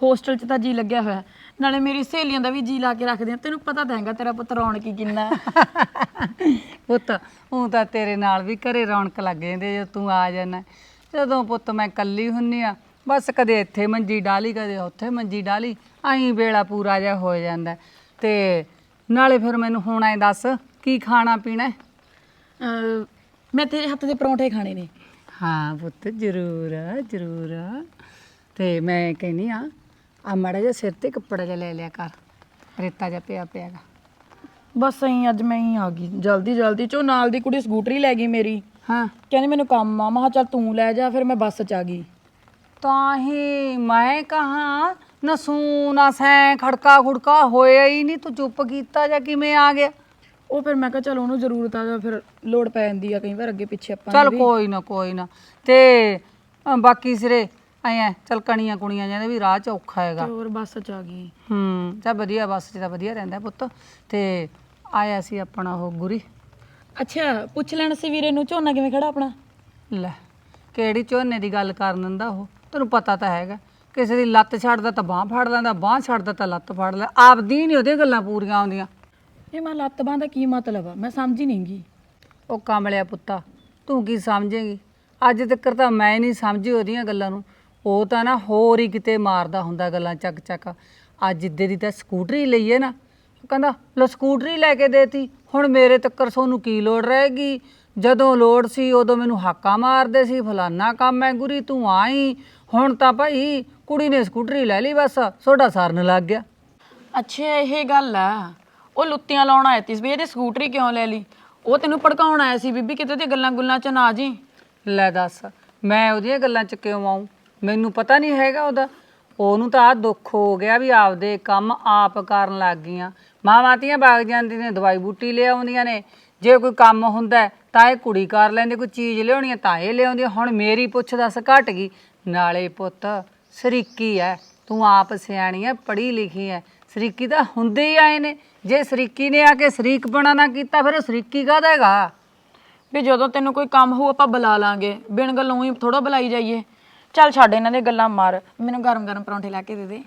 ਹੋਸਟਲ 'ਚ ਤਾਂ ਜੀ ਲੱਗਿਆ ਹੋਇਆ ਨਾਲੇ ਮੇਰੀ ਸਹੇਲੀਆਂ ਦਾ ਵੀ ਜੀ ਲਾ ਕੇ ਰੱਖਦੇ ਆ ਤੈਨੂੰ ਪਤਾ ਤਾਂ ਹੈਗਾ ਤੇਰਾ ਪੁੱਤ ਰੌਣਕੀ ਕਿੰਨਾ ਹੈ। ਪੁੱਤ ਉਹ ਤਾਂ ਤੇਰੇ ਨਾਲ ਵੀ ਘਰੇ ਰੌਣਕ ਲੱਗ ਜਾਂਦੀ ਹੈ ਜਦੋਂ ਤੂੰ ਆ ਜਾਣਾ ਜਦੋਂ ਪੁੱਤ ਮੈਂ ਕੱਲੀ ਹੁੰਨੀ ਆ ਬਸ ਕਦੇ ਇੱਥੇ ਮੰਜੀ ਡਾਲੀ ਕਦੇ ਉੱਥੇ ਮੰਜੀ ਡਾਲੀ ਆਈ ਵੇਲਾ ਪੂਰਾ ਜਿਹਾ ਹੋ ਜਾਂਦਾ ਹੈ। ਤੇ ਨਾਲੇ ਫਿਰ ਮੈਨੂੰ ਹੁਣ ਐ ਦੱਸ ਕੀ ਖਾਣਾ ਪੀਣਾ ਹੈ? ਅਹ, ਮੈਂ ਤੇਰੇ ਹੱਥ ਦੇ ਪਰੌਂਠੇ ਖਾਣੇ ਨੇ। ਹਾਂ ਪੁੱਤ ਜ਼ਰੂਰ ਜ਼ਰੂਰ। ਤੇ ਮੈਂ ਕਹਿੰਨੀ ਆ ਆ ਮਾੜਾ ਜਿਹਾ ਸਿਰ ਤੇ ਕੱਪੜਾ ਜਿਹਾ ਲੈ ਲਿਆ ਕਰ ਰੇਤਾ ਜਿਹਾ ਪਿਆ ਪਿਆਗਾ ਬਸ ਐਂ ਅੱਜ ਮੈਂ ਹੀ ਆ ਗਈ ਜਲਦੀ ਜਲਦੀ ਚੋ ਨਾਲ ਦੀ ਕੁੜੀ ਸਕੂਟਰੀ ਲੈ ਗਈ ਮੇਰੀ। ਹਾਂ। ਕਹਿੰਦੀ ਮੈਨੂੰ ਕੰਮ ਆ ਮੈਂ ਕਿਹਾ ਚੱਲ ਤੂੰ ਲੈ ਜਾ ਫਿਰ ਮੈਂ ਬੱਸ 'ਚ ਆ ਗਈ। ਤਾਂ ਹੀ ਮੈਂ ਕਹਾ ਨਸੂ ਨਾ ਸੈਂ ਖੜਕਾ ਖੁੜਕਾ ਹੋਇਆ ਹੀ ਨਹੀਂ ਤੂੰ ਚੁੱਪ ਕੀਤਾ ਜਾਂ ਕਿਵੇਂ ਆ ਗਿਆ? ਉਹ ਫਿਰ ਮੈਂ ਕਿਹਾ ਚੱਲ ਉਹਨੂੰ ਜ਼ਰੂਰਤ ਆ ਜਾਂ ਫਿਰ ਲੋੜ ਪੈ ਜਾਂਦੀ ਆ ਕਈ ਵਾਰ ਅੱਗੇ ਪਿੱਛੇ ਆਪਾਂ ਚੱਲ ਕੋਈ ਨਾ ਕੋਈ ਨਾ। ਤੇ ਅ, ਬਾਕੀ ਸਿਰੇ ਐ ਚੱਲ ਕਣੀਆਂ ਕੁਣੀਆਂ ਜਾਂਦੇ ਵੀ ਰਾਹ ਚ ਔਖਾ ਹੈਗਾ। ਤੇ ਹੋਰ ਬੱਸ 'ਚ ਆ ਗਈ। ਹੂੰ ਚੱਲ ਵਧੀਆ ਬੱਸ 'ਚ ਤਾਂ ਵਧੀਆ ਰਹਿੰਦਾ ਪੁੱਤ। ਤੇ ਆਇਆ ਸੀ ਆਪਣਾ ਉਹ ਗੁਰੀ। ਅੱਛਾ ਪੁੱਛ ਲੈਣ ਸੀ ਵੀਰੇ ਨੂੰ ਝੋਨਾ ਕਿਵੇਂ ਖੜਾ ਆਪਣਾ? ਲੈ ਕਿਹੜੀ ਝੋਨੇ ਦੀ ਗੱਲ ਕਰਨ ਦਿੰਦਾ ਉਹ? ਤੈਨੂੰ ਪਤਾ ਤਾਂ ਹੈਗਾ। ਕਿਸੇ ਦੀ ਲੱਤ ਛੱਡਦਾ ਤਾਂ ਬਾਹ ਫੜ ਲੈਂਦਾ ਬਾਹ ਛੱਡਦਾ ਤਾਂ ਲੱਤ ਫੜ ਲੈ। ਆਪਦੀ ਨਹੀਂ ਉਹਦੀਆਂ ਗੱਲਾਂ ਪੂਰੀਆਂ ਆਉਂਦੀਆਂ। ਇਹ ਮੈਂ ਲੱਤ ਬਾਂਹ ਦਾ ਕੀ ਮਤਲਬ ਆ? ਮੈਂ ਸਮਝੀ ਨਹੀਂ ਗਈ। ਉਹ ਕਮਲਿਆ ਪੁੱਤਾ ਤੂੰ ਕੀ ਸਮਝੇਂਗੀ? ਅੱਜ ਤੱਕ ਤਾਂ ਮੈਂ ਨਹੀਂ ਸਮਝੀ ਉਹਦੀਆਂ ਗੱਲਾਂ ਨੂੰ। ਉਹ ਤਾਂ ਨਾ ਹੋਰ ਹੀ ਕਿਤੇ ਮਾਰਦਾ ਹੁੰਦਾ ਗੱਲਾਂ ਚੱਕ ਚੱਕ। ਅੱਜ ਜਿੱਦੇ ਦੀ ਤਾਂ ਸਕੂਟਰੀ ਲਈ ਹੈ ਨਾ। ਉਹ ਕਹਿੰਦਾ ਲੋ ਸਕੂਟਰੀ ਲੈ ਕੇ ਦੇਤੀ ਹੁਣ ਮੇਰੇ ਤੱਕਰ ਸੋਨੂੰ ਕੀ ਲੋੜ ਰਹੇਗੀ? ਜਦੋਂ ਲੋੜ ਸੀ ਉਦੋਂ ਮੈਨੂੰ ਹਾਕਾ ਮਾਰਦੇ ਸੀ ਫਲਾਨਾ ਕੰਮ ਹੈ ਗੁਰੀ ਤੂੰ ਆਈ। ਹੁਣ ਤਾਂ ਭਾਈ ਕੁੜੀ ਨੇ ਸਕੂਟਰੀ ਲੈ ਲਈ ਬਸ ਸੋਡਾ ਸਰਨ ਲੱਗ ਗਿਆ। ਅੱਛਾ ਇਹ ਗੱਲ ਆ। ਉਹ ਲੁੱਤੀਆਂ ਲਾਉਣ ਆਇਆ ਸੀ ਵੀ ਇਹਦੇ ਸਕੂਟਰੀ ਕਿਉਂ ਲੈ ਲਈ? ਉਹ ਤੈਨੂੰ ਭੜਕਾਉਣ ਆਇਆ ਸੀ ਬੀਬੀ ਕਿਤੇ ਤੇ ਗੱਲਾਂ ਗੁੱਲਾਂ 'ਚ ਨਾ ਜੀ। ਲੈ ਦੱਸ ਮੈਂ ਉਹਦੀਆਂ ਗੱਲਾਂ ਚ ਕਿਉਂ ਆਉਂ ਮੈਨੂੰ ਪਤਾ ਨਹੀਂ ਹੈਗਾ ਉਹਦਾ। ਉਹਨੂੰ ਤਾਂ ਆ ਦੁੱਖ ਹੋ ਗਿਆ ਵੀ ਆਪਦੇ ਕੰਮ ਆਪ ਕਰਨ ਲੱਗ ਗਈਆਂ। ਮਾਵਾਂ ਧੀਆਂ ਬਾਗ ਜਾਂਦੀਆਂ ਨੇ ਦਵਾਈ ਬੂਟੀ ਲੈ ਆਉਂਦੀਆਂ ਨੇ। ਜੇ ਕੋਈ ਕੰਮ ਹੁੰਦਾ ਹੈ, ਤਾਂ ਇਹ ਕੁੜੀ ਕਰ ਲੈਂਦੀ ਕੋਈ ਚੀਜ਼ ਲਿਆਉਣੀ ਹੈ ਤਾਂ ਇਹ ਲਿਆਉਂਦੀ ਹੈ। ਹੁਣ ਮੇਰੀ ਪੁੱਛ ਦੱਸ ਘਟ ਗਈ। ਨਾਲੇ ਪੁੱਤ ਸਰੀਕੀ ਐ ਤੂੰ ਆਪ ਸਿਆਣੀ ਐ ਪੜ੍ਹੀ ਲਿਖੀ ਐ ਸਰੀਕੀ ਤਾਂ ਹੁੰਦੇ ਹੀ ਆਏ ਨੇ। ਜੇ ਸਰੀਕੀ ਨੇ ਆ ਕੇ ਸਰੀਕ ਬਣਾ ਨਾ ਕੀਤਾ ਫਿਰ ਉਹ ਸਰੀਕੀ ਕਾਹਦਾ ਹੈਗਾ? ਵੀ ਜਦੋਂ ਤੈਨੂੰ ਕੋਈ ਕੰਮ ਹੋਊ ਆਪਾਂ ਬੁਲਾ ਲਾਂਗੇ। ਬਿਨ ਗੱਲੋਂ ਹੀ ਥੋੜਾ ਬੁਲਾਈ ਜਾਈਏ। ਚੱਲ ਛੱਡ ਇਹਨਾਂ ਦੇ ਗੱਲਾਂ ਮਾਰ। ਮੈਨੂੰ ਗਰਮ ਗਰਮ ਪਰੌਂਠੇ ਲਾ ਕੇ ਦੇ ਦੇ।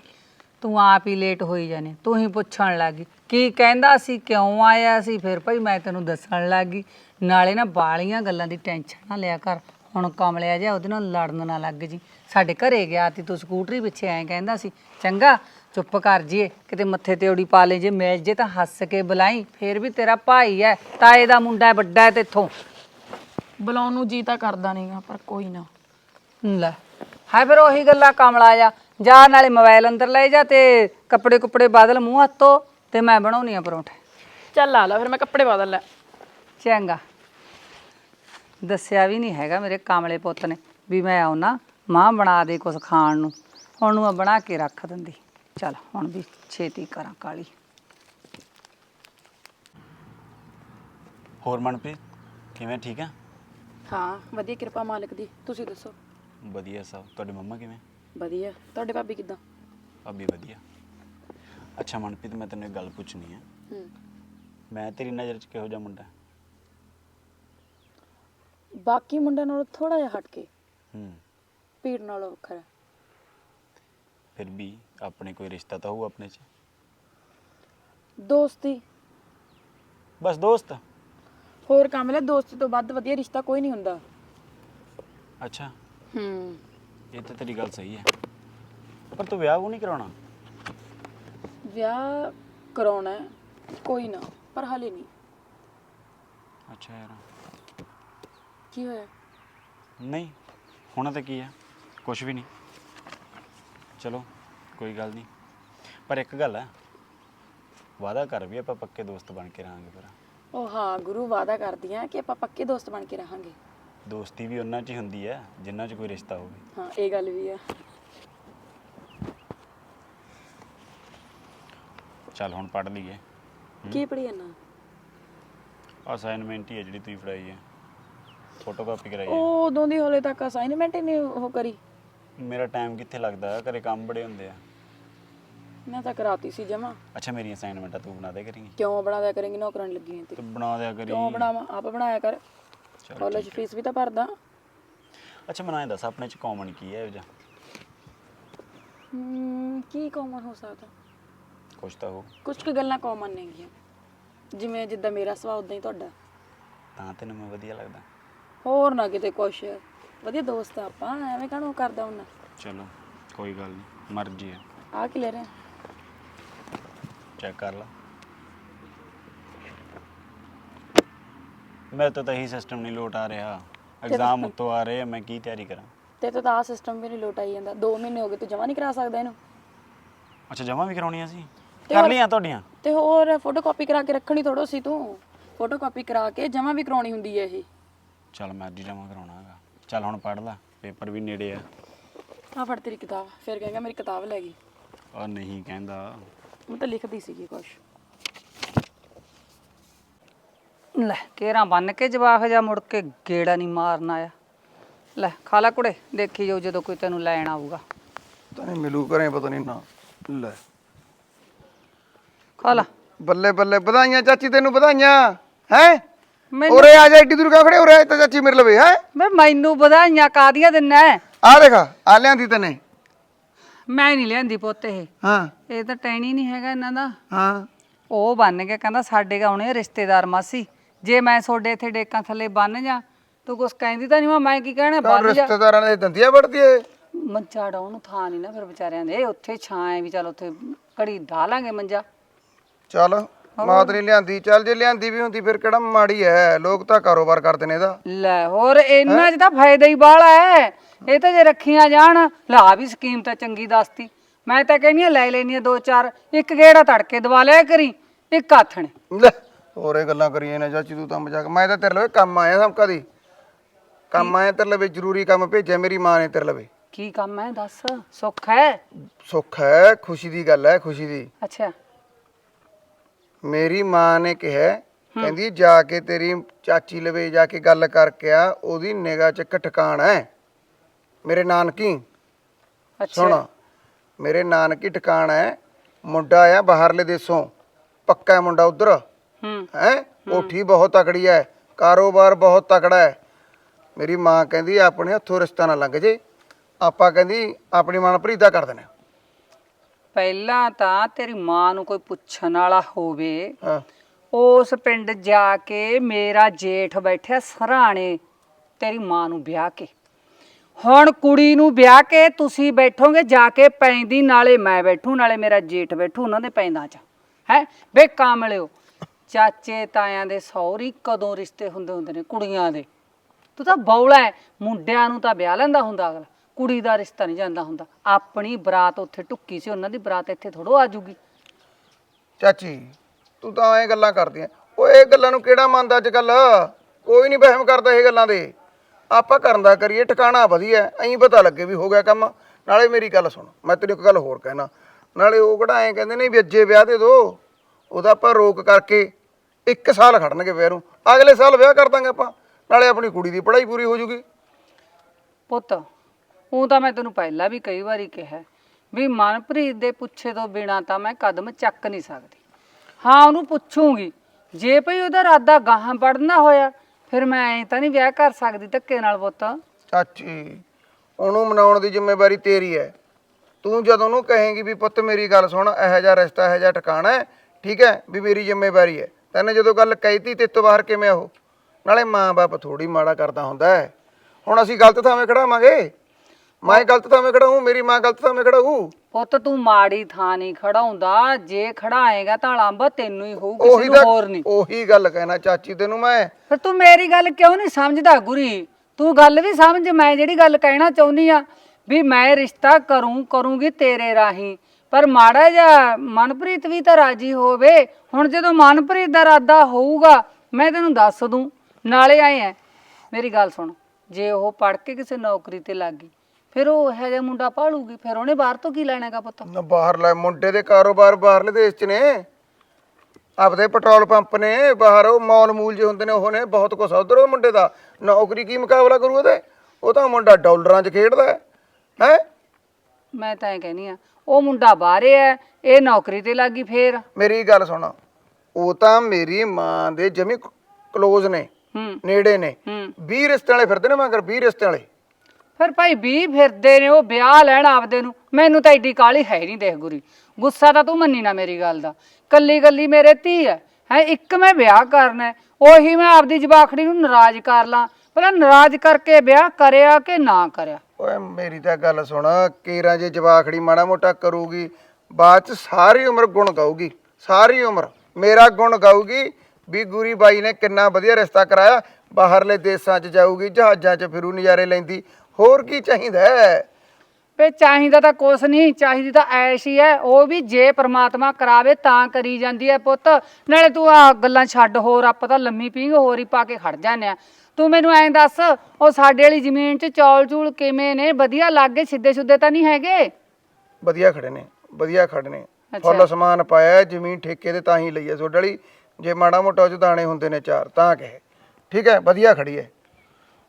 ਤੂੰ ਆਪ ਹੀ ਲੇਟ ਹੋਈ ਜਾਣੇ। ਤੂੰ ਹੀ ਪੁੱਛਣ ਲੱਗੀ ਕੀ ਕਹਿੰਦਾ ਸੀ ਕਿਉਂ ਆਇਆ ਸੀ? ਫਿਰ ਭਾਈ ਮੈਂ ਤੈਨੂੰ ਦੱਸਣ ਲੱਗੀ ਨਾਲੇ ਨਾ ਬਾਲੀਆਂ ਗੱਲਾਂ ਦੀ ਟੈਨਸ਼ਨ ਨਾ ਲਿਆ ਕਰ। ਹੁਣ ਕਮਲਿਆ ਜਾ ਉਹਦੇ ਨਾਲ ਲੜਨ ਨਾ ਲੱਗ ਜੀ। ਸਾਡੇ ਘਰੇ ਗਿਆ ਤੀ ਤੂੰ ਸਕੂਟਰੀ ਪਿੱਛੇ ਐਂ ਕਹਿੰਦਾ ਸੀ ਚੰਗਾ ਚੁੱਪ ਕਰ ਜੀਏ ਕਿਤੇ ਮੱਥੇ ਤੇ ਉੜੀ ਪਾ ਲੈ ਜੇ ਮਿਲ ਜੇ ਤਾਂ ਹੱਸ ਕੇ ਬੁਲਾਈ ਫੇਰ ਵੀ ਤੇਰਾ ਭਾਈ ਐ ਤਾਏ ਦਾ ਮੁੰਡਾ ਵੱਡਾ ਹੈ ਤੇਥੋਂ। ਬੁਲਾਉਣ ਨੂੰ ਜੀ ਤਾਂ ਕਰਦਾ ਨਹੀਂਗਾ ਪਰ ਕੋਈ ਨਾ। ਲੈ ਹੈ ਫਿਰ ਉਹੀ ਗੱਲਾਂ ਕਮਲਾ ਜਾ ਜਾ ਨਾਲੇ ਮੋਬਾਈਲ ਅੰਦਰ ਲੈ ਜਾ ਤੇ ਕੱਪੜੇ ਕੁਪੜੇ ਬਦਲ ਮੂੰਹ ਹੱਥੋਂ ਤੇ ਮੈਂ ਬਣਾਉਣੀ ਆ ਪਰੌਂਠੇ। ਚੱਲ ਆ ਲੈ ਫਿਰ ਮੈਂ ਕੱਪੜੇ ਬਦਲ ਲੈ। ਚੰਗਾ। ਦੱਸਿਆ ਵੀ ਨਹੀਂ ਹੈਗਾ ਮੇਰੇ ਕਾਮਲੇ ਪੁੱਤ ਨੇ ਵੀ ਮੈਂ ਆਉਣਾ ਮਾਂ ਬਣਾ ਦੇ ਕੁਝ ਖਾਣ ਨੂੰ ਹੁਣ ਨੂੰ ਬਣਾ ਕੇ ਰੱਖ ਦਿੰਦੀ। ਚਲ ਹੁਣ ਵੀ ਛੇਤੀ ਕਰਾਂ ਕਾਲੀ। ਹੋਰ ਮਨਪ੍ਰੀਤ ਕਿਵੇਂ ਠੀਕ ਆ? ਹਾਂ ਵਧੀਆ ਕਿਰਪਾ ਮਾਲਕ ਦੀ ਤੁਸੀਂ ਦੱਸੋ? ਵਧੀਆ ਸਭ ਤੁਹਾਡੀ ਮੰਮਾ ਕਿਵੇਂ? ਵਧੀਆ ਤੁਹਾਡੇ ਭਾਬੀ ਕਿਦਾਂ? ਭਾਬੀ ਵਧੀਆ। ਅੱਛਾ ਮਨਪ੍ਰੀਤ ਮੈਂ ਤੈਨੂੰ ਇੱਕ ਗੱਲ ਪੁੱਛਣੀ ਹੈ ਹੂੰ। ਮੈਂ ਤੇਰੀ ਨਜ਼ਰ 'ਚ ਕਿਹੋ ਜਿਹਾ ਮੁੰਡਾ? ਬਾਕੀ ਮੁੰਡਿਆਂ ਨਾਲੋਂ ਥੋੜਾ ਜਿਹਾ ਹਟ ਕੇ। ਹੂੰ। ਭੀੜ ਨਾਲੋਂ ਵੱਖਰਾ ਫਿਰ ਵੀ ਆਪਣੇ ਕੋਈ ਰਿਸ਼ਤਾ ਤਾਂ ਹੋਊ ਆਪਣੇ 'ਚ? ਦੋਸਤੀ। ਬਸ ਦੋਸਤ? ਹੋਰ ਕੰਮ ਲੈ ਦੋਸਤੀ ਤੋਂ ਵੱਧ ਵਧੀਆ ਰਿਸ਼ਤਾ ਕੋਈ ਨਹੀਂ ਹੁੰਦਾ। ਅੱਛਾ। ਹੂੰ। ਇਹ ਤਾਂ ਤੇਰੀ ਗੱਲ ਸਹੀ ਹੈ। ਪਰ ਤੂੰ ਵਿਆਹ ਉਹ ਨਹੀਂ ਕਰਾਉਣਾ? ਵਿਆਹ ਕਰਾਉਣਾ ਹੈ, ਕੋਈ ਨਾ ਪਰ ਹਾਲੇ ਨਹੀਂ। ਅੱਛਾ ਯਾਰ। ਕੀ ਹੋਇਆ? ਨਹੀਂ ਹੋਣਾ ਤਾਂ ਕੀ ਹੈ? ਕੁਝ ਵੀ ਨਹੀਂ। ਚਲੋ ਕੋਈ ਗੱਲ ਨਹੀਂ। ਪਰ ਇੱਕ ਗੱਲ ਹੈ ਵਾਦਾ ਕਰ ਵੀ ਆਪਾਂ ਪੱਕੇ ਦੋਸਤ ਬਣ ਕੇ ਰਹਾਂਗੇ ਫਿਰ। ਉਹ ਹਾਂ ਗੁਰੂ ਵਾਦਾ ਕਰਦੀਆਂ ਕਿ ਆਪਾਂ ਪੱਕੇ ਦੋਸਤ ਬਣ ਕੇ ਰਹਾਂਗੇ। ਦੋਸਤੀ ਵੀ ਉਹਨਾਂ 'ਚ ਹੀ ਹੁੰਦੀ ਹੈ ਜਿਨ੍ਹਾਂ 'ਚ ਕੋਈ ਰਿਸ਼ਤਾ ਹੋਵੇ। ਹਾਂ ਇਹ ਗੱਲ ਵੀ ਆ। ਚੱਲ ਹੁਣ ਪੜ੍ਹ ਲਈਏ। ਕੀ ਪੜੀ ਜਾਣਾ ਅਸਾਈਨਮੈਂਟ ਹੀ ਹੈ ਜਿਹੜੀ ਤੁਸੀਂ ਫੜਾਈ ਹੈ ਫੋਟੋ ਕਾਪੀ ਕਰਾਈ ਹੈ ਉਹ ਉਦੋਂ ਦੀ ਹਲੇ ਤੱਕ ਅਸਾਈਨਮੈਂਟ ਹੀ ਨਹੀਂ ਉਹ ਕਰੀ। ਮੇਰਾ ਟਾਈਮ ਕਿੱਥੇ ਲੱਗਦਾ ਹੈ? ਘਰੇ ਕੰਮ ਬੜੇ ਹੁੰਦੇ ਆ। ਮੈਂ ਤਾਂ ਕਰਾਤੀ ਸੀ ਜਮਾ। ਅੱਛਾ ਮੇਰੀ ਅਸਾਈਨਮੈਂਟਾਂ ਤੂੰ ਬਣਾ ਦੇ ਕਰੇਂਗੀ ਕਿਉਂ ਬਣਾ ਦਿਆ ਕਰੇਂਗੀ? ਨੌਕਰਾਂ ਨੀ ਲੱਗੀਆਂ ਤੇ ਤੂੰ ਬਣਾ ਦਿਆ ਕਰੀ। ਕਿਉਂ ਬਣਾਵਾਂ? ਆਪ ਬਣਾਇਆ ਕਰ। ਚੱਲ ਕਾਲਜ ਫੀਸ ਵੀ ਤਾਂ ਭਰਦਾ। ਅੱਛਾ ਮੈਨੂੰ ਇਹ ਦੱਸ ਆਪਣੇ 'ਚ ਕਾਮਨ ਕੀ ਹੈ ਇਹ ਜਿਹਾ? ਹਮ, ਕੀ ਕਾਮਨ ਹੋ ਸਕਦਾ? ਕੁਛ ਤਾਂ ਹੋ। ਕੁਝ ਕੁ ਗੱਲਾਂ ਕਾਮਨ ਨੇਗੀਆਂ ਜਿਵੇਂ ਜਿੱਦਾਂ ਮੇਰਾ ਸੁਭਾਅ ਉਦਾਂ ਹੀ ਤੁਹਾਡਾ। ਤਾਂ ਤੈਨੂੰ ਮੈਂ ਵਧੀਆ ਲੱਗਦਾ। ਹੋਰ ਨਾ ਕਿਤੇ ਕੁਛ। ਵਧੀਆ ਦੋਸਤ ਆ ਆਪਾਂ ਐਵੇਂ ਕਾਹਨੂੰ ਕਰਦਾ ਹੁੰਦਾ? ਚਲੋ ਕੋਈ ਗੱਲ ਨਹੀਂ ਮਰਜ਼ੀ ਹੈ ਆ ਕੀ ਲੈ ਰਹੇ? ਚੈੱਕ ਕਰ ਲਾ। ਮੈਂ ਤਾਂ ਇਹੀ ਸਿਸਟਮ ਨਹੀਂ ਲੋਟ ਆ ਰਿਹਾ। ਐਗਜ਼ਾਮ ਉੱਤੋਂ ਆ ਰਹੇ ਆ ਮੈਂ ਕੀ ਤਿਆਰੀ ਕਰਾਂ? ਤੇ ਤੇ ਤਾਂ ਆ ਸਿਸਟਮ ਵੀ ਨਹੀਂ ਲੋਟ ਆਈ ਜਾਂਦਾ। 2 ਮਹੀਨੇ ਹੋ ਗਏ ਤੂੰ ਜਮਾ ਨਹੀਂ ਕਰਾ ਸਕਦਾ ਇਹਨੂੰ? ਅੱਛਾ ਜਮਾ ਵੀ ਕਰਾਉਣੀਆਂ ਸੀ ਤੇ ਕਰ ਹੋਰ- ਲਈਆਂ ਤੁਹਾਡੀਆਂ? ਤੇ ਹੋਰ ਫੋਟੋ ਕਾਪੀ ਕਰਾ ਕੇ ਰੱਖਣੀ ਥੋੜੋ ਸੀ ਤੂੰ। ਫੋਟੋ ਕਾਪੀ ਕਰਾ ਕੇ ਜਮਾ ਵੀ ਕਰਾਉਣੀ ਹੁੰਦੀ ਹੈ ਇਹ। ਚੱਲ ਮੈਂ ਅੱਜ ਹੀ ਜਮਾ ਕਰਾਉਣਾ ਹੈਗਾ। ਚੱਲ ਹੁਣ ਪੜ੍ਹ ਲੈ ਪੇਪਰ ਵੀ ਨੇੜੇ ਆ। ਆ ਫੜ ਤੇਰੀ ਕਿਤਾਬ ਫਿਰ ਕਹੇਗਾ ਮੇਰੀ ਕਿਤਾਬ ਲੈ ਗਈ। ਆ ਨਹੀਂ ਕਹਿੰਦਾ। ਮੈਂ ਤਾਂ ਲਿਖਦੀ ਸੀਗੀ ਕੁਛ। ਲੈ ਕੇਰਾਂ ਬੰਨ ਕੇ ਜਵਾਖ ਜਾ ਮੁੜ ਕੇ ਗੇੜਾ ਨਹੀਂ ਮਾਰਨ ਆਇਆ। ਲੈ ਖਾ ਲੈ ਕੁੜੇ ਦੇਖੀ ਜਾਓ ਜਦੋਂ ਕੋਈ ਤੈਨੂੰ ਲੈਣ ਆਊਗਾ। ਤਾਂ ਨਹੀਂ ਮਿਲੂ ਘਰੇ ਪਤਾ ਨਹੀਂ ਨਾ। ਲੈ। ਖਾ ਲੈ। ਬੱਲੇ ਬੱਲੇ ਵਧਾਈਆਂ ਚਾਚੀ ਤੈਨੂੰ ਵਧਾਈਆਂ। ਹੈ? ਮੈਨੂੰ ਉਰੇ ਆ ਜਾ ਏਡੀ ਦੂਰ ਕਾ ਖੜੇ ਉਰੇ ਆ ਤਾਂ ਚਾਚੀ ਮੇਰੇ ਲਵੇ ਹੈ? ਵੇ ਮੈਨੂੰ ਵਧਾਈਆਂ ਕਾਦੀਆਂ ਦਿੰਨਾ ਹੈ? ਆ ਦੇਖ ਆ ਲਿਆਂਦੀ ਤੈਨੇ। ਮੈਂ ਨਹੀਂ ਲਿਆਂਦੀ ਪੁੱਤ ਇਹ। ਹਾਂ। ਇਹ ਤਾਂ ਟੈਣੀ ਨਹੀਂ ਹੈਗਾ ਇਹਨਾਂ ਦਾ। ਹਾਂ। ਉਹ ਬੰਨ ਕੇ ਕਹਿੰਦਾ ਸਾਡੇ ਆਉਣੇ ਰਿਸ਼ਤੇਦਾਰ ਮਾਸੀ। ਜੇ ਮੈਂ ਤੁਹਾਡੇ ਇੱਥੇ ਡੇਕਾਂ ਥੱਲੇ ਬੰਨ ਜਾ ਤੂੰ ਕੁਛ ਕਹਿੰਦੀ ਤਾਂ ਨਹੀਂ ਮੈਂ ਕੀ ਕਹਿਣਾ? ਤਾਂ ਬੰਨ ਜਾ। ਰਿਸ਼ਤੇਦਾਰਾਂ ਦੇ ਦੰਦੀਆਂ ਵੜਦੀ ਏ। ਮੰਜਾ ਡਾਉਣ ਨੂੰ ਥਾਂ ਨਹੀਂ ਨਾ ਫਿਰ ਵਿਚਾਰਿਆਂ ਦੇ। ਉੱਥੇ ਛਾਂ ਹੈ ਵੀ ਚੱਲ ਉੱਥੇ ਘੜੀ ਢਾਲਾਂਗੇ ਮੰਜਾ। ਚੱਲ। ਮਾਤ ਨਹੀਂ ਲਿਆਂਦੀ ਚੱਲ ਜੇ ਲਿਆਂਦੀ ਵੀ ਹੁੰਦੀ ਫਿਰ ਕਿਹੜਾ ਮਾੜੀ ਐ? ਲੋਕ ਤਾਂ ਕਾਰੋਬਾਰ ਕਰਦੇ ਨੇ ਇਹਦਾ। ਲੈ ਹੋਰ ਇਹਨਾਂ 'ਚ ਤਾਂ ਫਾਇਦਾ ਹੀ ਬਾਹਲਾ ਹੈ ਇਹ ਤਾਂ ਜੇ ਰੱਖੀਆਂ ਜਾਣ ਲਾ ਵੀ ਸਕੀਮ ਤਾਂ ਚੰਗੀ ਦੱਸਤੀ। ਮੈਂ ਤਾਂ ਕਹਿੰਦੀ ਆ ਲੈ ਲੈਣੀ ਆ ਦੋ ਚਾਰ ਇੱਕ ਗੇੜਾ ਤੜਕੇ ਦਵਾ ਲਿਆ ਕਰੀ ਇੱਕ ਆਥਣੇ ਲੈ ਹੋਰੇ ਗੱਲਾਂ ਕਰੀਏ ਨਾ ਚਾਚੀ ਤੂੰ ਤਾਂ ਮਜ਼ਾਕ ਮੈਂ ਤਾਂ ਤੇਰੇ ਲਵੇ ਕੰਮ ਆਇਆ ਸਭ ਕਦੀ ਕੰਮ ਆਇਆ ਤੇਰੇ ਲਵੇ ਜ਼ਰੂਰੀ ਕੰਮ ਭੇਜਿਆ ਮੇਰੀ ਮਾਂ ਨੇ ਤੇਰੇ ਲਵੇ ਕੀ ਕੰਮ ਹੈ ਦੱਸ? ਸੁੱਖ ਹੈ ਸੁੱਖ ਹੈ ਖੁਸ਼ੀ ਦੀ ਗੱਲ ਹੈ ਖੁਸ਼ੀ ਦੀ। ਅੱਛਾ। ਮੇਰੀ ਮਾਂ ਨੇ ਕਿਹਾ ਕਹਿੰਦੀ ਜਾ ਕੇ ਤੇਰੀ ਚਾਚੀ ਲਵੇ ਜਾ ਕੇ ਗੱਲ ਕਰਕੇ ਆ ਉਹਦੀ ਨਿਗਾਹ 'ਚ ਇੱਕ ਟਿਕਾਣਾ ਹੈ। ਮੇਰੇ ਨਾਨਕੀ। ਸੁਣ ਮੇਰੇ ਨਾਨਕੀ ਟਿਕਾਣਾ ਹੈ ਮੁੰਡਾ ਆ ਬਾਹਰਲੇ ਦੇਸ਼ੋਂ ਪੱਕਾ ਹੈ ਮੁੰਡਾ ਉਧਰ। ਹੂੰ। ਹੈ ਕੋਠੀ ਬਹੁਤ ਤਕੜੀ ਹੈ ਕਾਰੋਬਾਰ ਬਹੁਤ ਤਕੜਾ ਹੈ। ਮੇਰੀ ਮਾਂ ਕਹਿੰਦੀ ਆਪਣੇ ਹੱਥੋਂ ਰਿਸ਼ਤਾ ਨਾ ਲੰਘ ਜੇ। ਆਪਾਂ ਕਹਿੰਦੀ ਆਪਣੀ ਮਨਪ੍ਰੀਤ ਦਾ ਕਰ ਦੇਣਾ ਪਹਿਲਾਂ ਤਾਂ ਤੇਰੀ ਮਾਂ ਨੂੰ ਕੋਈ ਪੁੱਛਣ ਵਾਲਾ ਹੋਵੇ ਹਾਂ। ਉਸ ਪਿੰਡ ਜਾ ਕੇ ਮੇਰਾ ਜੇਠ ਬੈਠਿਆ ਸਰਾਣੇ ਤੇਰੀ ਮਾਂ ਨੂੰ ਵਿਆਹ ਕੇ। ਹੁਣ ਕੁੜੀ ਨੂੰ ਵਿਆਹ ਕੇ ਤੁਸੀਂ ਬੈਠੋਗੇ ਜਾ ਕੇ ਪੈਂਦੀ ਨਾਲੇ ਮੈਂ ਬੈਠੂ ਨਾਲੇ ਮੇਰਾ ਜੇਠ ਬੈਠੂ ਉਹਨਾਂ ਦੇ ਪੈਂਦਾ ਚ ਹੈ? ਵੇ ਕਾਮਲਿਓ ਚਾਚੇ ਤਾਇਆਂ ਦੇ ਸੌਰੀ ਕਦੋਂ ਰਿਸ਼ਤੇ ਹੁੰਦੇ ਹੁੰਦੇ ਨੇ ਕੁੜੀਆਂ ਦੇ? ਤੂੰ ਤਾਂ ਬੌਲਾ ਹੈ ਮੁੰਡਿਆਂ ਨੂੰ ਤਾਂ ਵਿਆਹ ਲੈਂਦਾ ਹੁੰਦਾ ਅਗਲਾ। ਕੁੜੀ ਦਾ ਰਿਸ਼ਤਾ ਨਹੀਂ ਜਾਂਦਾ ਹੁੰਦਾ। ਆਪਣੀ ਬਰਾਤ ਉੱਥੇ ਟੁੱਕੀ ਸੀ ਉਹਨਾਂ ਦੀ ਬਰਾਤ ਇੱਥੇ ਥੋੜੋ ਆ ਜੂਗੀ। ਚਾਚੀ ਤੂੰ ਤਾਂ ਐਂ ਗੱਲਾਂ ਕਰਦੀ ਐ। ਓਏ ਇਹ ਗੱਲਾਂ ਨੂੰ ਕਿਹੜਾ ਮੰਨਦਾ ਅੱਜ ਕੱਲ ਕੋਈ ਨਹੀਂ ਵਹਿਮ ਕਰਦਾ ਇਹ ਗੱਲਾਂ ਦੇ। ਆਪਾਂ ਕਰਨ ਦਾ ਕਰੀਏ ਟਿਕਾਣਾ ਵਧੀਆ ਐਂ ਪਤਾ ਲੱਗੇ ਵੀ ਹੋ ਗਿਆ ਕੰਮ। ਨਾਲੇ ਮੇਰੀ ਗੱਲ ਸੁਣ ਮੈਂ ਤੈਨੂੰ ਇੱਕ ਗੱਲ ਹੋਰ ਕਹਿਣਾ। ਨਾਲੇ ਉਹ ਕਿਹੜਾ ਐਂ ਕਹਿੰਦੇ ਨੇ ਵੀ ਅੱਜੇ ਵਿਆਹ ਦੇ ਦੋ। ਉਹਦਾ ਆਪਾਂ ਰੋਕ ਕਰਕੇ ਇੱਕ ਸਾਲ ਖੜਨਗੇ ਵਿਆਹ ਨੂੰ। ਅਗਲੇ ਸਾਲ ਵਿਆਹ ਕਰ ਦਾਂਗੇ ਆਪਾਂ। ਨਾਲੇ ਆਪਣੀ ਕੁੜੀ ਦੀ ਪੜ੍ਹਾਈ ਪੂਰੀ ਹੋ ਜੂਗੀ। ਪੁੱਤ ਉਹ ਤਾਂ ਮੈਂ ਤੈਨੂੰ ਪਹਿਲਾਂ ਵੀ ਕਈ ਵਾਰੀ ਕਿਹਾ ਵੀ ਮਨਪ੍ਰੀਤ ਦੇ ਪੁੱਛੇ ਤੋਂ ਬਿਨਾ ਤਾਂ ਮੈਂ ਕਦਮ ਚੱਕ ਨਹੀਂ ਸਕਦੀ। ਹਾਂ, ਉਹਨੂੰ ਪੁੱਛੂੰਗੀ। ਜੇ ਭਈ ਉਹਦਾ ਇਰਾਦਾ ਗਾਹਾਂ ਪੜਨਾ ਹੋਇਆ, ਫਿਰ ਮੈਂ ਐਂ ਤਾਂ ਨਹੀਂ ਵਿਆਹ ਕਰ ਸਕਦੀ ਧੱਕੇ ਨਾਲ ਪੁੱਤ। ਚਾਚੀ, ਉਹਨੂੰ ਮਨਾਉਣ ਦੀ ਜ਼ਿੰਮੇਵਾਰੀ ਤੇਰੀ ਹੈ। ਤੂੰ ਜਦੋਂ ਉਹਨੂੰ ਕਹੇਂਗੀ ਵੀ ਪੁੱਤ ਮੇਰੀ ਗੱਲ ਸੁਣ, ਇਹੋ ਜਿਹਾ ਰਿਸ਼ਤਾ, ਇਹੋ ਜਿਹਾ ਟਿਕਾਣਾ ਹੈ, ਠੀਕ ਹੈ, ਵੀ ਮੇਰੀ ਜ਼ਿੰਮੇਵਾਰੀ ਹੈ। ਤੈਨੇ ਜਦੋਂ ਗੱਲ ਕਹੀਤੀ ਤੇ ਤੋਂ ਬਾਹਰ ਕਿਵੇਂ ਉਹ? ਨਾਲੇ ਮਾਂ-ਬਾਪ ਥੋੜੀ ਮਾੜਾ ਕਰਦਾ ਹੁੰਦਾ ਹੈ। ਹੁਣ ਅਸੀਂ ਗਲਤ ਥਾਵੇਂ ਖੜਾਵਾਂਗੇ। ਮੈਂ ਗਲਤ ਥਾਵੇਂ ਖੜਾਉਂ ਮੇਰੀ ਮਾਂ ਗਲਤ ਥਾਵੇਂ ਖੜਾਊ ਪੁੱਤ ਤੂੰ ਮਾੜੀ ਥਾਂ ਨਹੀਂ ਖੜਾਉਂਦਾ। ਜੇ ਖੜਾਏਗਾ ਤਾਂ ਲੰਬ ਤੈਨੂੰ ਹੀ ਹੋਊ ਕਿਸੇ ਉਹੀ ਨੂੰ ਤਾਂ ਹੋਰ ਨਹੀਂ। ਉਹੀ ਗੱਲ ਕਹਿਣਾ ਚਾਚੀ ਤੈਨੂੰ ਮੈਂ। ਫਿਰ ਤੂੰ ਮੇਰੀ ਗੱਲ ਕਿਉਂ ਨਹੀਂ ਸਮਝਦਾ ਗੁਰੀ? ਤੂੰ ਗੱਲ ਵੀ ਸਮਝ ਮੈਂ ਜਿਹੜੀ ਗੱਲ ਕਹਿਣਾ ਚਾਹੁੰਦੀ ਆ ਵੀ ਮੈਂ ਰਿਸ਼ਤਾ ਕਰੂੰ ਕਰੂੰਗੀ ਤੇਰੇ ਰਾਹੀਂ। ਪਰ ਮਾੜਾ ਜਿਹਾ ਮਨਪ੍ਰੀਤ ਵੀ ਤਾਂ ਰਾਜੀ ਹੋਵੇ। ਹੁਣ ਜਦੋਂ ਮਨਪ੍ਰੀਤ ਦਾ ਇਰਾਦਾ ਹੋਊਗਾ ਮੈਂ ਤੈਨੂੰ ਦੱਸ ਦੂੰ। ਨਾਲੇ ਆਏ ਐ ਮੇਰੀ ਗੱਲ ਸੁਣ ਜੇ ਉਹ ਪੜ ਕੇ ਕਿਸੇ ਨੌਕਰੀ ਤੇ ਲੱਗ ਗਈ ਫਿਰ ਉਹ ਇਹੋ ਜਿਹਾ ਮੁੰਡਾ ਪਾਲੂਗੀ ਫਿਰ ਉਹਨੇ ਬਾਹਰ ਤੋਂ ਕੀ ਲੈਣਾਗਾ ਪੁੱਤ? ਨਾ ਬਾਹਰਲੇ ਮੁੰਡੇ ਦੇ ਕਾਰੋਬਾਰ ਬਾਹਰਲੇ ਦੇਸ਼ 'ਚ ਨੇ। ਆਪਦੇ ਪੈਟਰੋਲ ਪੰਪ ਨੇ ਬਾਹਰ ਉਹ ਮੌਲ ਮੂਲ ਜੇ ਹੁੰਦੇ ਨੇ ਉਹ ਨੇ ਬਹੁਤ ਕੁਛ ਉਧਰ ਉਹ ਮੁੰਡੇ ਦਾ। ਨੌਕਰੀ ਕੀ ਮੁਕਾਬਲਾ ਕਰੂ ਉਹਦੇ? ਉਹ ਤਾਂ ਮੁੰਡਾ ਡਾਲਰਾਂ 'ਚ ਖੇਡਦਾ ਹੈ ਹੈ? ਮੈਂ ਤਾਂ ਇਹ ਕਹਿਨੀ ਆ ਉਹ ਮੁੰਡਾ ਬਾਹਰੇ ਐ ਇਹ ਨੌਕਰੀ ਤੇ ਲੱਗੀ ਫੇਰ। ਮੇਰੀ ਗੱਲ ਸੁਣ ਉਹ ਤਾਂ ਮੇਰੀ ਮਾਂ ਦੇ ਜਮੀ ਕਲੋਜ਼ ਨੇ ਹੂੰ। ਨੇੜੇ ਨੇ। ਹੂੰ। 20 ਰਿਸ਼ਤੇ ਵਾਲੇ ਫਿਰਦੇ ਨੇ ਮਗਰ 20 ਰਿਸ਼ਤੇ ਵਾਲੇ। ਫਿਰ ਭਾਈ 20 ਫਿਰਦੇ ਨੇ ਉਹ ਵਿਆਹ ਲੈਣ ਆਪਦੇ ਨੂੰ। ਮੈਨੂੰ ਤਾਂ ਐਡੀ ਕਾਲੀ ਹੈ ਨਹੀਂ ਦੇਖ ਗੁਰੀ। ਗੁੱਸਾ ਤਾਂ ਤੂੰ ਮੰਨੀ ਨਾ ਮੇਰੀ ਗੱਲ ਦਾ। ਕੱਲੀ ਕੱਲੀ ਮੇਰੇ ਧੀ ਹੈ। ਹੈ ਇੱਕ ਮੈਂ ਵਿਆਹ ਕਰਨਾ ਹੈ, ਉਹੀ ਮੈਂ ਆਪਦੀ ਜਵਾਖੜੀ ਨੂੰ ਨਾਰਾਜ਼ ਕਰ ਲਾਂ। ਪਹਿਲਾਂ ਨਾਰਾਜ਼ ਕਰਕੇ ਵਿਆਹ ਕਰਿਆ ਕਿ ਨਾ ਕਰਿਆ? ਓਏ ਮੇਰੀ ਤਾਂ ਗੱਲ ਸੁਣ। ਕੇਰਾਂ ਜੇ ਜਵਾਖੜੀ ਮਾੜਾ ਮੋਟਾ ਕਰੂਗੀ ਬਾਅਦ ਚ ਸਾਰੀ ਉਮਰ ਗੁਣ ਗਾਊਗੀ। ਸਾਰੀ ਉਮਰ। ਮੇਰਾ ਗੁਣ ਗਾਊਗੀ ਵੀ ਗੁਰੀ ਬਾਈ ਨੇ ਕਿੰਨਾ ਵਧੀਆ ਰਿਸ਼ਤਾ ਕਰਾਇਆ। ਬਾਹਰਲੇ ਦੇਸ਼ਾਂ 'ਚ ਜਾਊਗੀ ਜਹਾਜ਼ਾਂ 'ਚ ਫਿਰੂ ਨਜ਼ਾਰੇ ਲੈਂਦੀ। ਹੋਰ ਕੀ ਚਾਹੀਦਾ ਹੈ? ਵੇ ਚਾਹੀਦਾ ਤਾਂ ਕੁਛ ਨਹੀਂ ਚਾਹੀਦੀ ਤਾਂ ਐਸ਼ ਹੀ ਹੈ। ਉਹ ਵੀ ਜੇ ਪ੍ਰਮਾਤਮਾ ਕਰਾਵੇ ਤਾਂ ਕਰੀ ਜਾਂਦੀ ਹੈ ਪੁੱਤ। ਨਾਲੇ ਤੂੰ ਆ ਗੱਲਾਂ ਛੱਡ ਹੋਰ ਆਪਾਂ ਤਾਂ ਲੰਮੀ ਪੀਂਘ ਹੋਰ ਹੀ ਪਾ ਕੇ ਖੜ ਜਾਂਦੇ ਆ ਤੂੰ ਮੈਨੂੰ ਐਂ ਦੱਸ ਉਹ ਸਾਡੇ ਵਾਲੀ ਜ਼ਮੀਨ 'ਚ ਚੌਲ ਚੂਲ ਕਿਵੇਂ ਨੇ? ਵਧੀਆ ਲੱਗੇ ਸਿੱਧੇ ਸੁੱਧੇ ਤਾਂ ਨਹੀਂ ਹੈਗੇ? ਵਧੀਆ ਖੜੇ ਨੇ ਵਧੀਆ ਖੜੇ ਨੇ। ਫੁੱਲ ਸਮਾਨ ਪਾਇਆ ਹੈ, ਜ਼ਮੀਨ ਠੇਕੇ ਤੇ ਤਾਂ ਹੀ ਲਈ ਹੈ। ਵਾਲੀ ਜੇ ਮਾੜਾ ਮੋਟਾ ਉਹ 'ਚ ਦਾਣੇ ਹੁੰਦੇ ਨੇ ਚਾਰ ਤਾਂ ਕਹੇ। ਠੀਕ ਹੈ ਵਧੀਆ ਖੜੀ ਹੈ।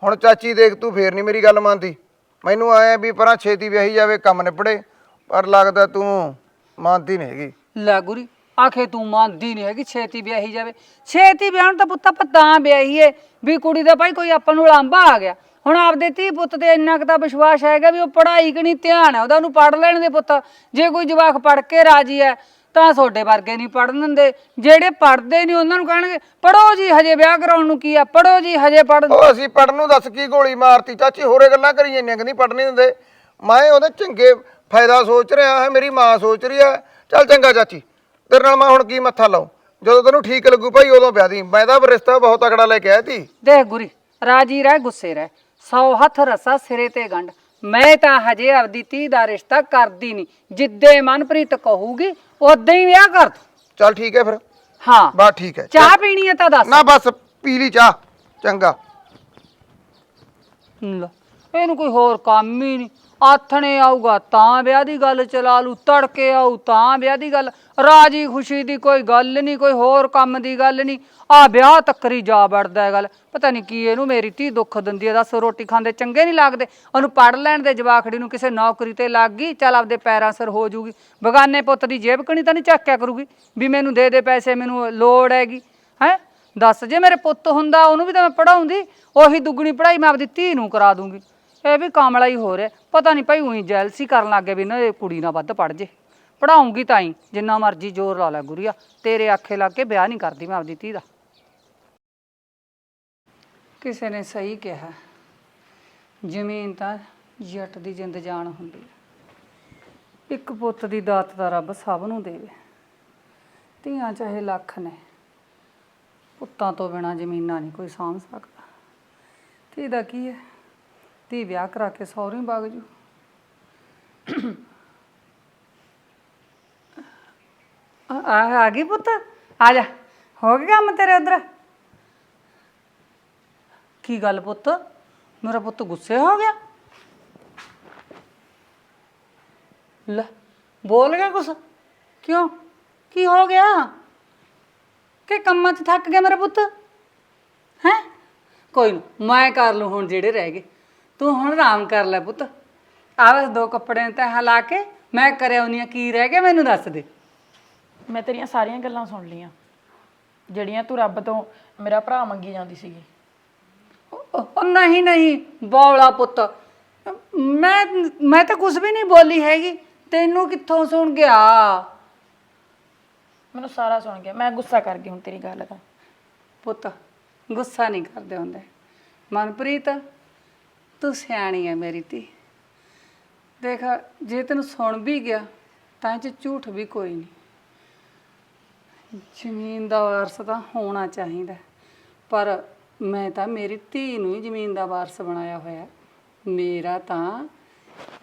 ਹੁਣ ਚਾਚੀ ਦੇਖ ਤੂੰ ਫੇਰ ਨਹੀਂ ਮੇਰੀ ਗੱਲ ਮੰਨਦੀ। ਮੈਨੂੰ ਆਇਆ ਵੀ ਪਰਾਂ ਛੇਤੀ ਵਿਆਹੀ ਜਾਵੇ, ਕੰਮ ਨਿਬੜੇ, ਪਰ ਲੱਗਦਾ ਤੂੰ ਮੰਨਦੀ ਨਹੀਂ ਹੈਗੀ। ਲੈ ਗੁਰੀ, ਆਖੇ ਤੂੰ ਮੰਨਦੀ ਨਹੀਂ ਹੈਗੀ, ਛੇਤੀ ਵਿਆਹੀ ਜਾਵੇ। ਛੇਤੀ ਵਿਆਹਣ ਤਾਂ ਪੁੱਤ ਆਪਾਂ ਤਾਂ ਵਿਆਹੀਏ, ਵੀ ਕੁੜੀ ਦਾ ਭਾਈ ਕੋਈ ਆਪਾਂ ਨੂੰ ਲਾਂਭਾ ਆ ਗਿਆ। ਹੁਣ ਆਪਦੇ ਧੀ ਪੁੱਤ ਤੇ ਇੰਨਾ ਕੁ ਤਾਂ ਵਿਸ਼ਵਾਸ ਹੈਗਾ ਵੀ ਉਹ ਪੜ੍ਹਾਈ ਕਿ ਨਹੀਂ, ਧਿਆਨ ਹੈ, ਉਹਦਾ ਉਹਨੂੰ ਪੜ੍ਹ ਲੈਣ ਦੇ ਪੁੱਤ। ਜੇ ਕੋਈ ਜਵਾਕ ਪੜ੍ਹ ਕੇ ਰਾਜੀ ਹੈ ਤਾਂ ਤੁਹਾਡੇ ਵਰਗੇ ਨਹੀਂ ਪੜ੍ਹਨ ਦਿੰਦੇ। ਜਿਹੜੇ ਪੜ੍ਹਦੇ ਨਹੀਂ ਉਹਨਾਂ ਨੂੰ ਕਹਿਣਗੇ ਪੜੋ ਜੀ ਹਜੇ ਵਿਆਹ ਕਰਾਉਣ ਨੂੰ ਕੀ ਆ? ਪੜੋ ਜੀ ਹਜੇ ਪੜ੍ਹ ਉਹ ਅਸੀਂ ਪੜਨ ਨੂੰ ਦੱਸ ਕੀ ਗੋਲੀ ਮਾਰਤੀ? ਚਾਚੀ ਹੋਰੇ ਗੱਲਾਂ ਕਰੀ ਜਾਂਦੀਆਂ ਕਿ ਨਹੀਂ? ਪੜਨ ਨਹੀਂ ਦਿੰਦੇ। ਮੈਂ ਉਹਦੇ ਚੰਗੇ ਫਾਇਦਾ ਸੋਚ ਰਿਹਾ ਹੈ ਮੇਰੀ ਮਾਂ ਸੋਚ ਰਹੀ ਹੈ ਚੱਲ ਚੰਗਾ ਚਾਚੀ ਤੇਰੇ ਨਾਲ ਮੈਂ ਹੁਣ ਕੀ ਮੱਥਾ ਲਾਉ? ਜਦੋਂ ਤੈਨੂੰ ਠੀਕ ਲੱਗੂ ਭਾਈ ਉਦੋਂ ਵਿਆਹ ਦੀ। ਮੈਂ ਤਾਂ ਰਿਸ਼ਤਾ ਬਹੁਤ ਤਕੜਾ ਲੈ ਕੇ ਆਇਆ ਤੀ ਦੇਖ ਗੁਰੀ ਰਾਜੀ ਰਹਿ ਗੁੱਸੇ ਰਹਿ। ਸੌ ਹੱਥ ਰਸਾ ਸਿਰੇ ਤੇ ਗੰਢ। ਮੈਂ ਤਾਂ ਹਜੇ ਆਪਦੀ ਧੀ ਦਾ ਰਿਸ਼ਤਾ ਕਰਦੀ ਨਹੀਂ। ਜਿੱਦੇ ਮਨਪ੍ਰੀਤ ਕਹੂਗੀ ਉਦਾਂ ਹੀ ਵਿਆਹ ਕਰ ਦੂੰ। ਚੱਲ ਠੀਕ ਹੈ ਫਿਰ। ਹਾਂ। ਬਸ ਠੀਕ ਹੈ। ਚਾਹ ਪੀਣੀ ਹੈ ਤਾਂ ਦੱਸ। ਨਾ ਬਸ ਪੀ ਲਈ ਚਾਹ। ਚੰਗਾ। ਲੈ, ਇਹਨੂੰ ਕੋਈ ਹੋਰ ਕੰਮ ਹੀ ਨਹੀਂ। ਆਥਣੇ ਆਊਗਾ, ਤਾਂ ਵਿਆਹ ਦੀ ਗੱਲ ਚਲਾ ਲੂ ਤੜਕੇ ਆਊ, ਤਾਂ ਵਿਆਹ ਦੀ ਗੱਲ। ਰਾਜੀ ਖੁਸ਼ੀ ਦੀ ਕੋਈ ਗੱਲ ਨਹੀਂ, ਕੋਈ ਹੋਰ ਕੰਮ ਦੀ ਗੱਲ ਨਹੀਂ। ਆ ਵਿਆਹ ਤੱਕਰੀ ਜਾ ਵੜਦਾ ਹੈ ਗੱਲ। ਪਤਾ ਨਹੀਂ ਕੀ ਇਹਨੂੰ ਮੇਰੀ ਧੀ ਦੁੱਖ ਦਿੰਦੀ ਹੈ, ਦੱਸ ਰੋਟੀ ਖਾਂਦੇ ਚੰਗੇ ਨਹੀਂ ਲੱਗਦੇ। ਉਹਨੂੰ ਪੜ ਲੈਣ ਦੇ ਜਵਾਖੜੀ ਨੂੰ ਕਿਸੇ ਨੌਕਰੀ ਤੇ ਲੱਗ ਗਈ, ਚੱਲ ਆਪਦੇ ਪੈਰਾਂ ਸਿਰ ਹੋ ਜੂਗੀ। ਬਗਾਨੇ ਪੁੱਤ ਦੀ ਜੇਬ ਕਣੀ ਤਾਂ ਨਹੀਂ ਚੱਕਿਆ ਕਰੂਗੀ, ਵੀ ਮੈਨੂੰ ਦੇ ਦੇ ਪੈਸੇ, ਮੈਨੂੰ ਲੋੜ ਹੈਗੀ। ਹੈ? ਦੱਸ ਜੇ ਮੇਰੇ ਪੁੱਤ ਹੁੰਦਾ, ਉਹਨੂੰ ਵੀ ਤਾਂ ਮੈਂ ਪੜਾਉਂਦੀ ਉਹੀ ਦੁੱਗਣੀ ਪੜਾਈ ਮੈਂ ਆਪਦੀ ਧੀ ਨੂੰ ਕਰਾ ਦੂੰਗੀ। ਇਹ ਵੀ ਕਾਮਲਾ ਹੀ ਹੋ ਰਿਹਾ। ਪਤਾ ਨਹੀਂ ਭਾਈ ਉਹੀ ਜੈਲਸੀ ਕਰਨ ਲੱਗ ਲੱਗੇ ਵੀ ਨਾ ਇਹ ਕੁੜੀ ਨਾ ਵੱਧ ਪੜ ਜੇ। ਪੜਾਉਂਗੀ ਤਾਂ ਹੀ, ਜਿੰਨਾ ਮਰਜ਼ੀ ਜ਼ੋਰ ਲਾ ਲੈ ਗੁਰੀਆ। ਤੇਰੇ ਆਖੇ ਲੱਗ ਕੇ ਵਿਆਹ ਨਹੀਂ ਕਰਦੀ ਮੈਂ ਆਪਦੀ ਧੀ ਦਾ। ਕਿਸੇ ਨੇ ਸਹੀ ਕਿਹਾ। ਜ਼ਮੀਨ ਤਾਂ ਜੱਟ ਦੀ ਜਿੰਦ ਜਾਨ ਹੁੰਦੀ ਹੈ। ਇੱਕ ਪੁੱਤ ਦੀ ਦਾਤ ਦਾ ਰੱਬ ਸਭ ਨੂੰ ਦੇਵੇ। ਧੀਆਂ ਚਾਹੇ ਲੱਖ ਨੇ, ਪੁੱਤਾਂ ਤੋਂ ਬਿਨਾ ਜ਼ਮੀਨਾਂ ਨਹੀਂ ਕੋਈ ਸਾਂਭ ਸਕਦਾ। ਧੀ ਦਾ ਕੀ ਹੈ? ਧੀ ਵਿਆਹ ਕਰਾ ਕੇ ਸਹੁਰੇ ਵਗ ਜੂ। ਆ, ਆ- ਆ ਗਈ ਪੁੱਤ? ਆ ਜਾ। ਹੋ ਗਿਆ ਕੰਮ ਤੇਰੇ ਉਧਰ? ਕੀ ਗੱਲ ਪੁੱਤ? ਮੇਰਾ ਪੁੱਤ ਗੁੱਸੇ ਹੋ ਗਿਆ? ਲੈ, ਬੋਲ ਗਿਆ ਕੁਛ? ਕਿਉਂ? ਕੀ ਹੋ ਗਿਆ? ਕਿ ਕੰਮਾਂ 'ਚ ਥੱਕ ਗਿਆ ਮੇਰਾ ਪੁੱਤ? ਹੈ? ਕੋਈ ਨਾ, ਮੈਂ ਕਰ ਲੂ ਹੁਣ ਜਿਹੜੇ ਰਹਿ ਗਏ। ਤੂੰ ਹੁਣ ਆਰਾਮ ਕਰ ਲੈ ਪੁੱਤ। ਆ ਬਸ ਦੋ ਕੱਪੜੇ ਤਾਂ ਹਲਾ ਕੇ ਮੈਂ ਕਰਿਆ ਉਹਨੀਆਂ ਕੀ ਰਹਿ ਗਿਆ ਮੈਨੂੰ ਦੱਸ ਦੇ। ਮੈਂ ਤੇਰੀਆਂ ਸਾਰੀਆਂ ਗੱਲਾਂ ਸੁਣ ਲੀਆਂ ਜਿਹੜੀਆਂ ਤੂੰ ਰੱਬ ਤੋਂ ਮੇਰਾ ਭਰਾ ਮੰਗੀ ਜਾਂਦੀ ਸੀਗੀ। ਉਹ ਨਹੀਂ ਨਹੀਂ ਬੌਲਾ ਪੁੱਤ। ਮੈਂ ਮੈਂ ਤਾਂ ਕੁਝ ਵੀ ਨਹੀਂ ਬੋਲੀ ਹੈਗੀ ਤੈਨੂੰ ਕਿੱਥੋਂ ਸੁਣ ਗਿਆ? ਮੈਨੂੰ ਸਾਰਾ ਸੁਣ ਗਿਆ ਮੈਂ ਗੁੱਸਾ ਕਰ ਗਈ ਹੁਣ ਤੇਰੀ ਗੱਲ ਦਾ। ਪੁੱਤ ਗੁੱਸਾ ਨਹੀਂ ਕਰਦੇ ਹੁੰਦੇ। ਮਨਪ੍ਰੀਤ ਤੂੰ ਸਿਆਣੀ ਹੈ ਮੇਰੀ ਧੀ। ਦੇਖ ਜੇ ਤੈਨੂੰ ਸੁਣ ਵੀ ਗਿਆ ਤਾਂ ਇਹ 'ਚ ਝੂਠ ਵੀ ਕੋਈ ਨਹੀਂ ਜ਼ਮੀਨ ਦਾ ਵਾਰਸ ਤਾਂ ਹੋਣਾ ਚਾਹੀਦਾ ਪਰ ਮੈਂ ਤਾਂ ਮੇਰੀ ਧੀ ਨੂੰ ਹੀ ਜ਼ਮੀਨ ਦਾ ਵਾਰਸ ਬਣਾਇਆ ਹੋਇਆ। ਮੇਰਾ ਤਾਂ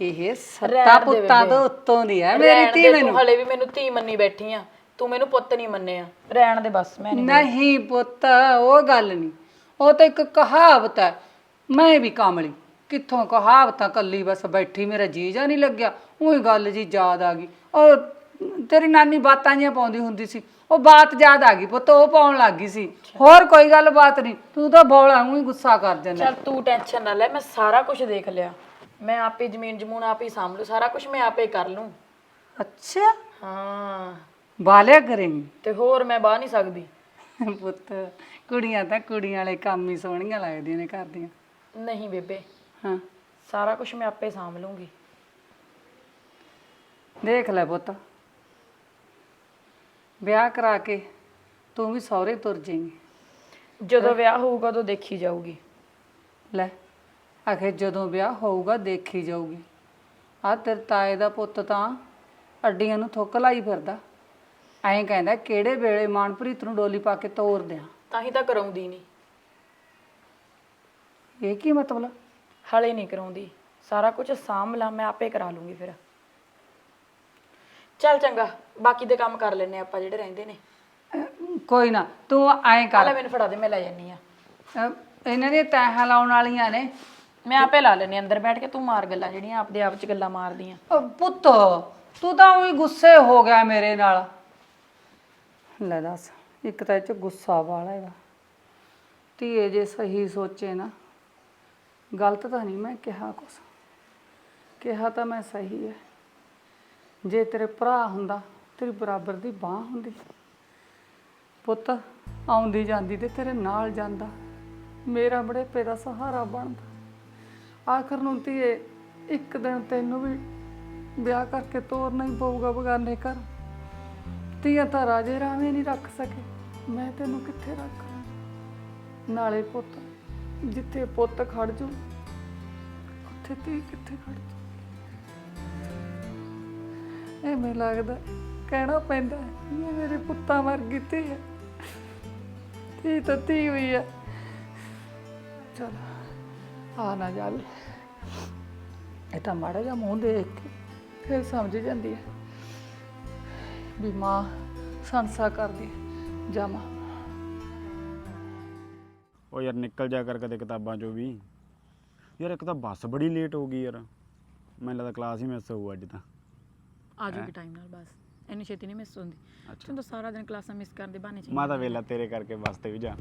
ਇਹ ਸੱਤਾ ਰਹਿਣ ਦੇ ਪੁੱਤਾਂ ਬੇਬੇ। ਤੋਂ ਉੱਤੋਂ ਦੀ ਹੈ ਮੇਰੀ ਰਹਿਣ ਧੀ ਦੇ, ਮੈਨੂੰ। ਤੂੰ ਹਲੇ ਵੀ ਮੈਨੂੰ ਧੀ ਮੰਨੀ ਬੈਠੀ ਆ। ਤੂੰ ਮੈਨੂੰ ਪੁੱਤ ਨਹੀਂ ਮੰਨਿਆ। ਰਹਿਣ ਦੇ ਬਸ ਮੈਂ ਨਹੀਂ ਨਹੀਂ ਪੁੱਤ ਉਹ ਗੱਲ ਨਹੀਂ ਉਹ ਤਾਂ ਇੱਕ ਕਹਾਵਤ ਹੈ ਮੈਂ ਵੀ ਕਾਮਲੀ। ਕਿੱਥੋਂ ਕਹਾਵਤਾਂ ਕੱਲੀ ਬਸ ਬੈਠੀ ਮੇਰਾ ਜੀ ਜਾ ਨਹੀਂ ਲੱਗਿਆ। ਉਹੀ ਗੱਲ ਜੀ ਯਾਦ ਆ ਗਈ। ਉਹ ਤੇਰੀ ਨਾਨੀ ਬਾਤਾਂ ਜੀਆਂ ਪਾਉਂਦੀ ਹੁੰਦੀ ਸੀ। ਉਹ ਬਾਤ ਯਾਦ ਆ ਗਈ ਪੁੱਤ ਉਹ ਪਾਉਣ ਲੱਗ ਗਈ ਸੀ। ਹੋਰ ਕੋਈ ਗੱਲ ਬਾਤ ਨਹੀਂ। ਤੂੰ ਤਾਂ ਬੋਲਾ ਉਹੀ ਗੁੱਸਾ ਕਰ ਜਾਂਦਾ। ਚੱਲ ਤੂੰ ਟੈਨਸ਼ਨ ਨਾ ਲੈ ਮੈਂ ਸਾਰਾ ਕੁਝ ਦੇਖ ਲਿਆ। ਮੈਂ ਆਪੇ ਜ਼ਮੀਨ ਜਮੂਨ ਆਪੇ ਸਾਂਭ ਲੂ ਸਾਰਾ ਕੁਝ ਮੈਂ ਆਪੇ ਕਰ ਲੂੰ ਅੱਛਾ। ਹਾਂ। ਬਾਲਿਆ ਕਰੇਂਗੀ ਤੇ ਹੋਰ ਮੈਂ ਬਾਹ ਨਹੀਂ ਸਕਦੀ। ਪੁੱਤ ਕੁੜੀਆਂ ਤਾਂ ਕੁੜੀਆਂ ਵਾਲੇ ਕੰਮ ਹੀ ਸੋਹਣੀਆਂ ਲੱਗਦੀਆਂ ਨੇ ਕਰਦੀਆਂ ਨਹੀਂ ਬੇਬੇ ਹਾਂ। ਸਾਰਾ ਕੁਝ ਮੈਂ ਆਪੇ ਸਾਂਭ ਲੂੰਗੀ। ਦੇਖ ਲੈ ਪੁੱਤ। ਵਿਆਹ ਕਰਾ ਕੇ ਤੂੰ ਵੀ ਸਹੁਰੇ ਤੁਰ ਜਾਏਂਗੀ। ਜਦੋਂ ਵਿਆਹ ਹੋਊਗਾ ਉਦੋਂ ਦੇਖੀ ਜਾਊਗੀ। ਲੈ ਆਖੇ ਜਦੋਂ ਵਿਆਹ ਹੋਊਗਾ ਦੇਖੀ ਜਾਊਗੀ। ਆ ਤੇਰੇ ਤਾਏ ਦਾ ਪੁੱਤ ਤਾਂ ਅੱਡੀਆਂ ਨੂੰ ਥੁੱਕ ਲਾਈ ਫਿਰਦਾ। ਐਂ ਕਹਿੰਦਾ ਕਿਹੜੇ ਵੇਲੇ ਮਾਨਪ੍ਰੀਤ ਨੂੰ ਡੋਲੀ ਪਾ ਕੇ ਤੋਰ ਦਿਆਂ? ਤਾਂ ਹੀ ਤਾਂ ਕਰਾਉਂਦੀ ਨਹੀਂ ਇਹ ਕੀ ਮਤਲਬ? ਹਲੇ ਨਹੀਂ ਕਰਾਉਂਦੀ। ਸਾਰਾ ਕੁਝ ਸਾਂਭ ਲਾ ਮੈਂ ਆਪੇ ਕਰਾ ਲੂੰਗੀ ਫਿਰ। ਚੱਲ ਚੰਗਾ ਬਾਕੀ ਦੇ ਕੰਮ ਕਰ ਲੈਨੇ ਆਪਾਂ ਜਿਹੜੇ ਰਹਿੰਦੇ ਨੇ। ਅਹ ਕੋਈ ਨਾ ਤੂੰ ਐਂ ਕੱਲ ਕਰ ਮੈਨੂੰ ਫੜਾ ਦੇ ਮੈਂ ਲੈ ਜਾਨੀ ਆ ਅਹ ਇਹਨਾਂ ਦੀਆਂ ਤੈਹਾਂ ਲਾਉਣ ਵਾਲੀਆਂ ਨੇ। ਮੈਂ ਆਪੇ ਲਾ ਲੈਨੇ ਅੰਦਰ ਬੈਠ ਕੇ ਤੂੰ ਮਾਰ ਗੱਲਾਂ ਜਿਹੜੀਆਂ ਆਪਦੇ ਆਪ ਚ ਗੱਲਾਂ ਮਾਰਦੀਆਂ ਉਹ ਪੁੱਤ ਤੂੰ ਤਾਂ ਉਹੀ ਗੁੱਸੇ ਹੋ ਗਿਆ ਮੇਰੇ ਨਾਲ। ਲੈ ਦੱਸ ਇੱਕ ਤਾਂ ਇਹ ਚ ਗੁੱਸਾ ਵਾਲਾ ਹੈਗਾ। ਧੀਏ ਜੇ ਸਹੀ ਸੋਚੇ ਨਾ। ਗਲਤ ਤਾਂ ਨਹੀਂ ਮੈਂ ਕਿਹਾ ਕੁਛ। ਕਿਹਾ ਤਾਂ ਮੈਂ ਸਹੀ ਹੈ। ਜੇ ਤੇਰੇ ਭਰਾ ਹੁੰਦਾ, ਤੇਰੀ ਬਰਾਬਰ ਦੀ ਬਾਹ ਹੁੰਦੀ। ਪੁੱਤ, ਆਉਂਦੀ ਜਾਂਦੀ ਤੇ ਤੇਰੇ ਨਾਲ ਜਾਂਦਾ। ਮੇਰਾ ਬੜੇਪੇ ਦਾ ਸਹਾਰਾ ਬਣਦਾ। ਆਖਰ ਨੂੰ ਧੀਏ, ਇੱਕ ਦਿਨ ਤੈਨੂੰ ਵੀ ਵਿਆਹ ਕਰਕੇ ਤੋਰਨਾ ਹੀ ਪਊਗਾ ਬਗਾਨੇ ਘਰ। ਧੀਆਂ ਤਾਂ ਰਾਜੇ ਰਾਵੇਂ ਨਹੀਂ ਰੱਖ ਸਕੇ। ਮੈਂ ਤੈਨੂੰ ਕਿੱਥੇ ਰੱਖ? ਨਾਲੇ ਪੁੱਤ ਜਿੱਥੇ ਪੁੱਤ ਖੜ ਜੂ ਉੱਥੇ ਧੀ ਕਿੱਥੇ ਖੜ ਜੂ ਐਵੇਂ ਲੱਗਦਾ ਕਹਿਣਾ ਪੈਂਦਾ ਹੈ, ਇਹ ਮੇਰੇ ਪੁੱਤਾਂ ਵਰਗੀ ਧੀ ਹੈ। ਧੀ ਤਾਂ ਧੀ ਹੋਈ ਹੈ। ਚਲ ਆ ਨਾ ਜਾਵੇ। ਇਹ ਤਾਂ ਮਾੜਾ ਜਿਹਾ ਮੂੰਹ ਦੇਖ ਕੇ ਫਿਰ ਸਮਝ ਜਾਂਦੀ ਹੈ ਵੀ ਮਾਂ ਸੰਸਾ ਕਰਦੀ ਹੈ ਜਾਮਾ ਉਹ ਯਾਰ ਨਿਕਲ ਜਾ ਕਰ ਕਦੇ ਕਿਤਾਬਾਂ ਚੋਂ ਵੀ। ਯਾਰ ਇੱਕ ਤਾਂ ਬੱਸ ਬੜੀ ਲੇਟ ਹੋ ਗਈ ਯਾਰ। ਮੈਨੂੰ ਲੱਗਦਾ ਕਲਾਸ ਹੀ ਮਿਸ ਹੋਊ ਅੱਜ ਤਾਂ। ਆ ਜਾਊਗੀ ਟਾਈਮ ਨਾਲ ਬਸ। ਇੰਨੀ ਛੇਤੀ ਨਹੀਂ ਮਿਸ ਹੁੰਦੀ। ਤੈਨੂੰ ਤਾਂ ਸਾਰਾ ਦਿਨ ਕਲਾਸਾਂ ਮਿਸ ਕਰਨ ਦੇ ਬਹਾਨੇ ਮੈਂ ਤਾਂ ਵੇਲਾ ਤੇਰੇ ਕਰਕੇ ਬੱਸ ਤੇ ਵੀ ਜਾ।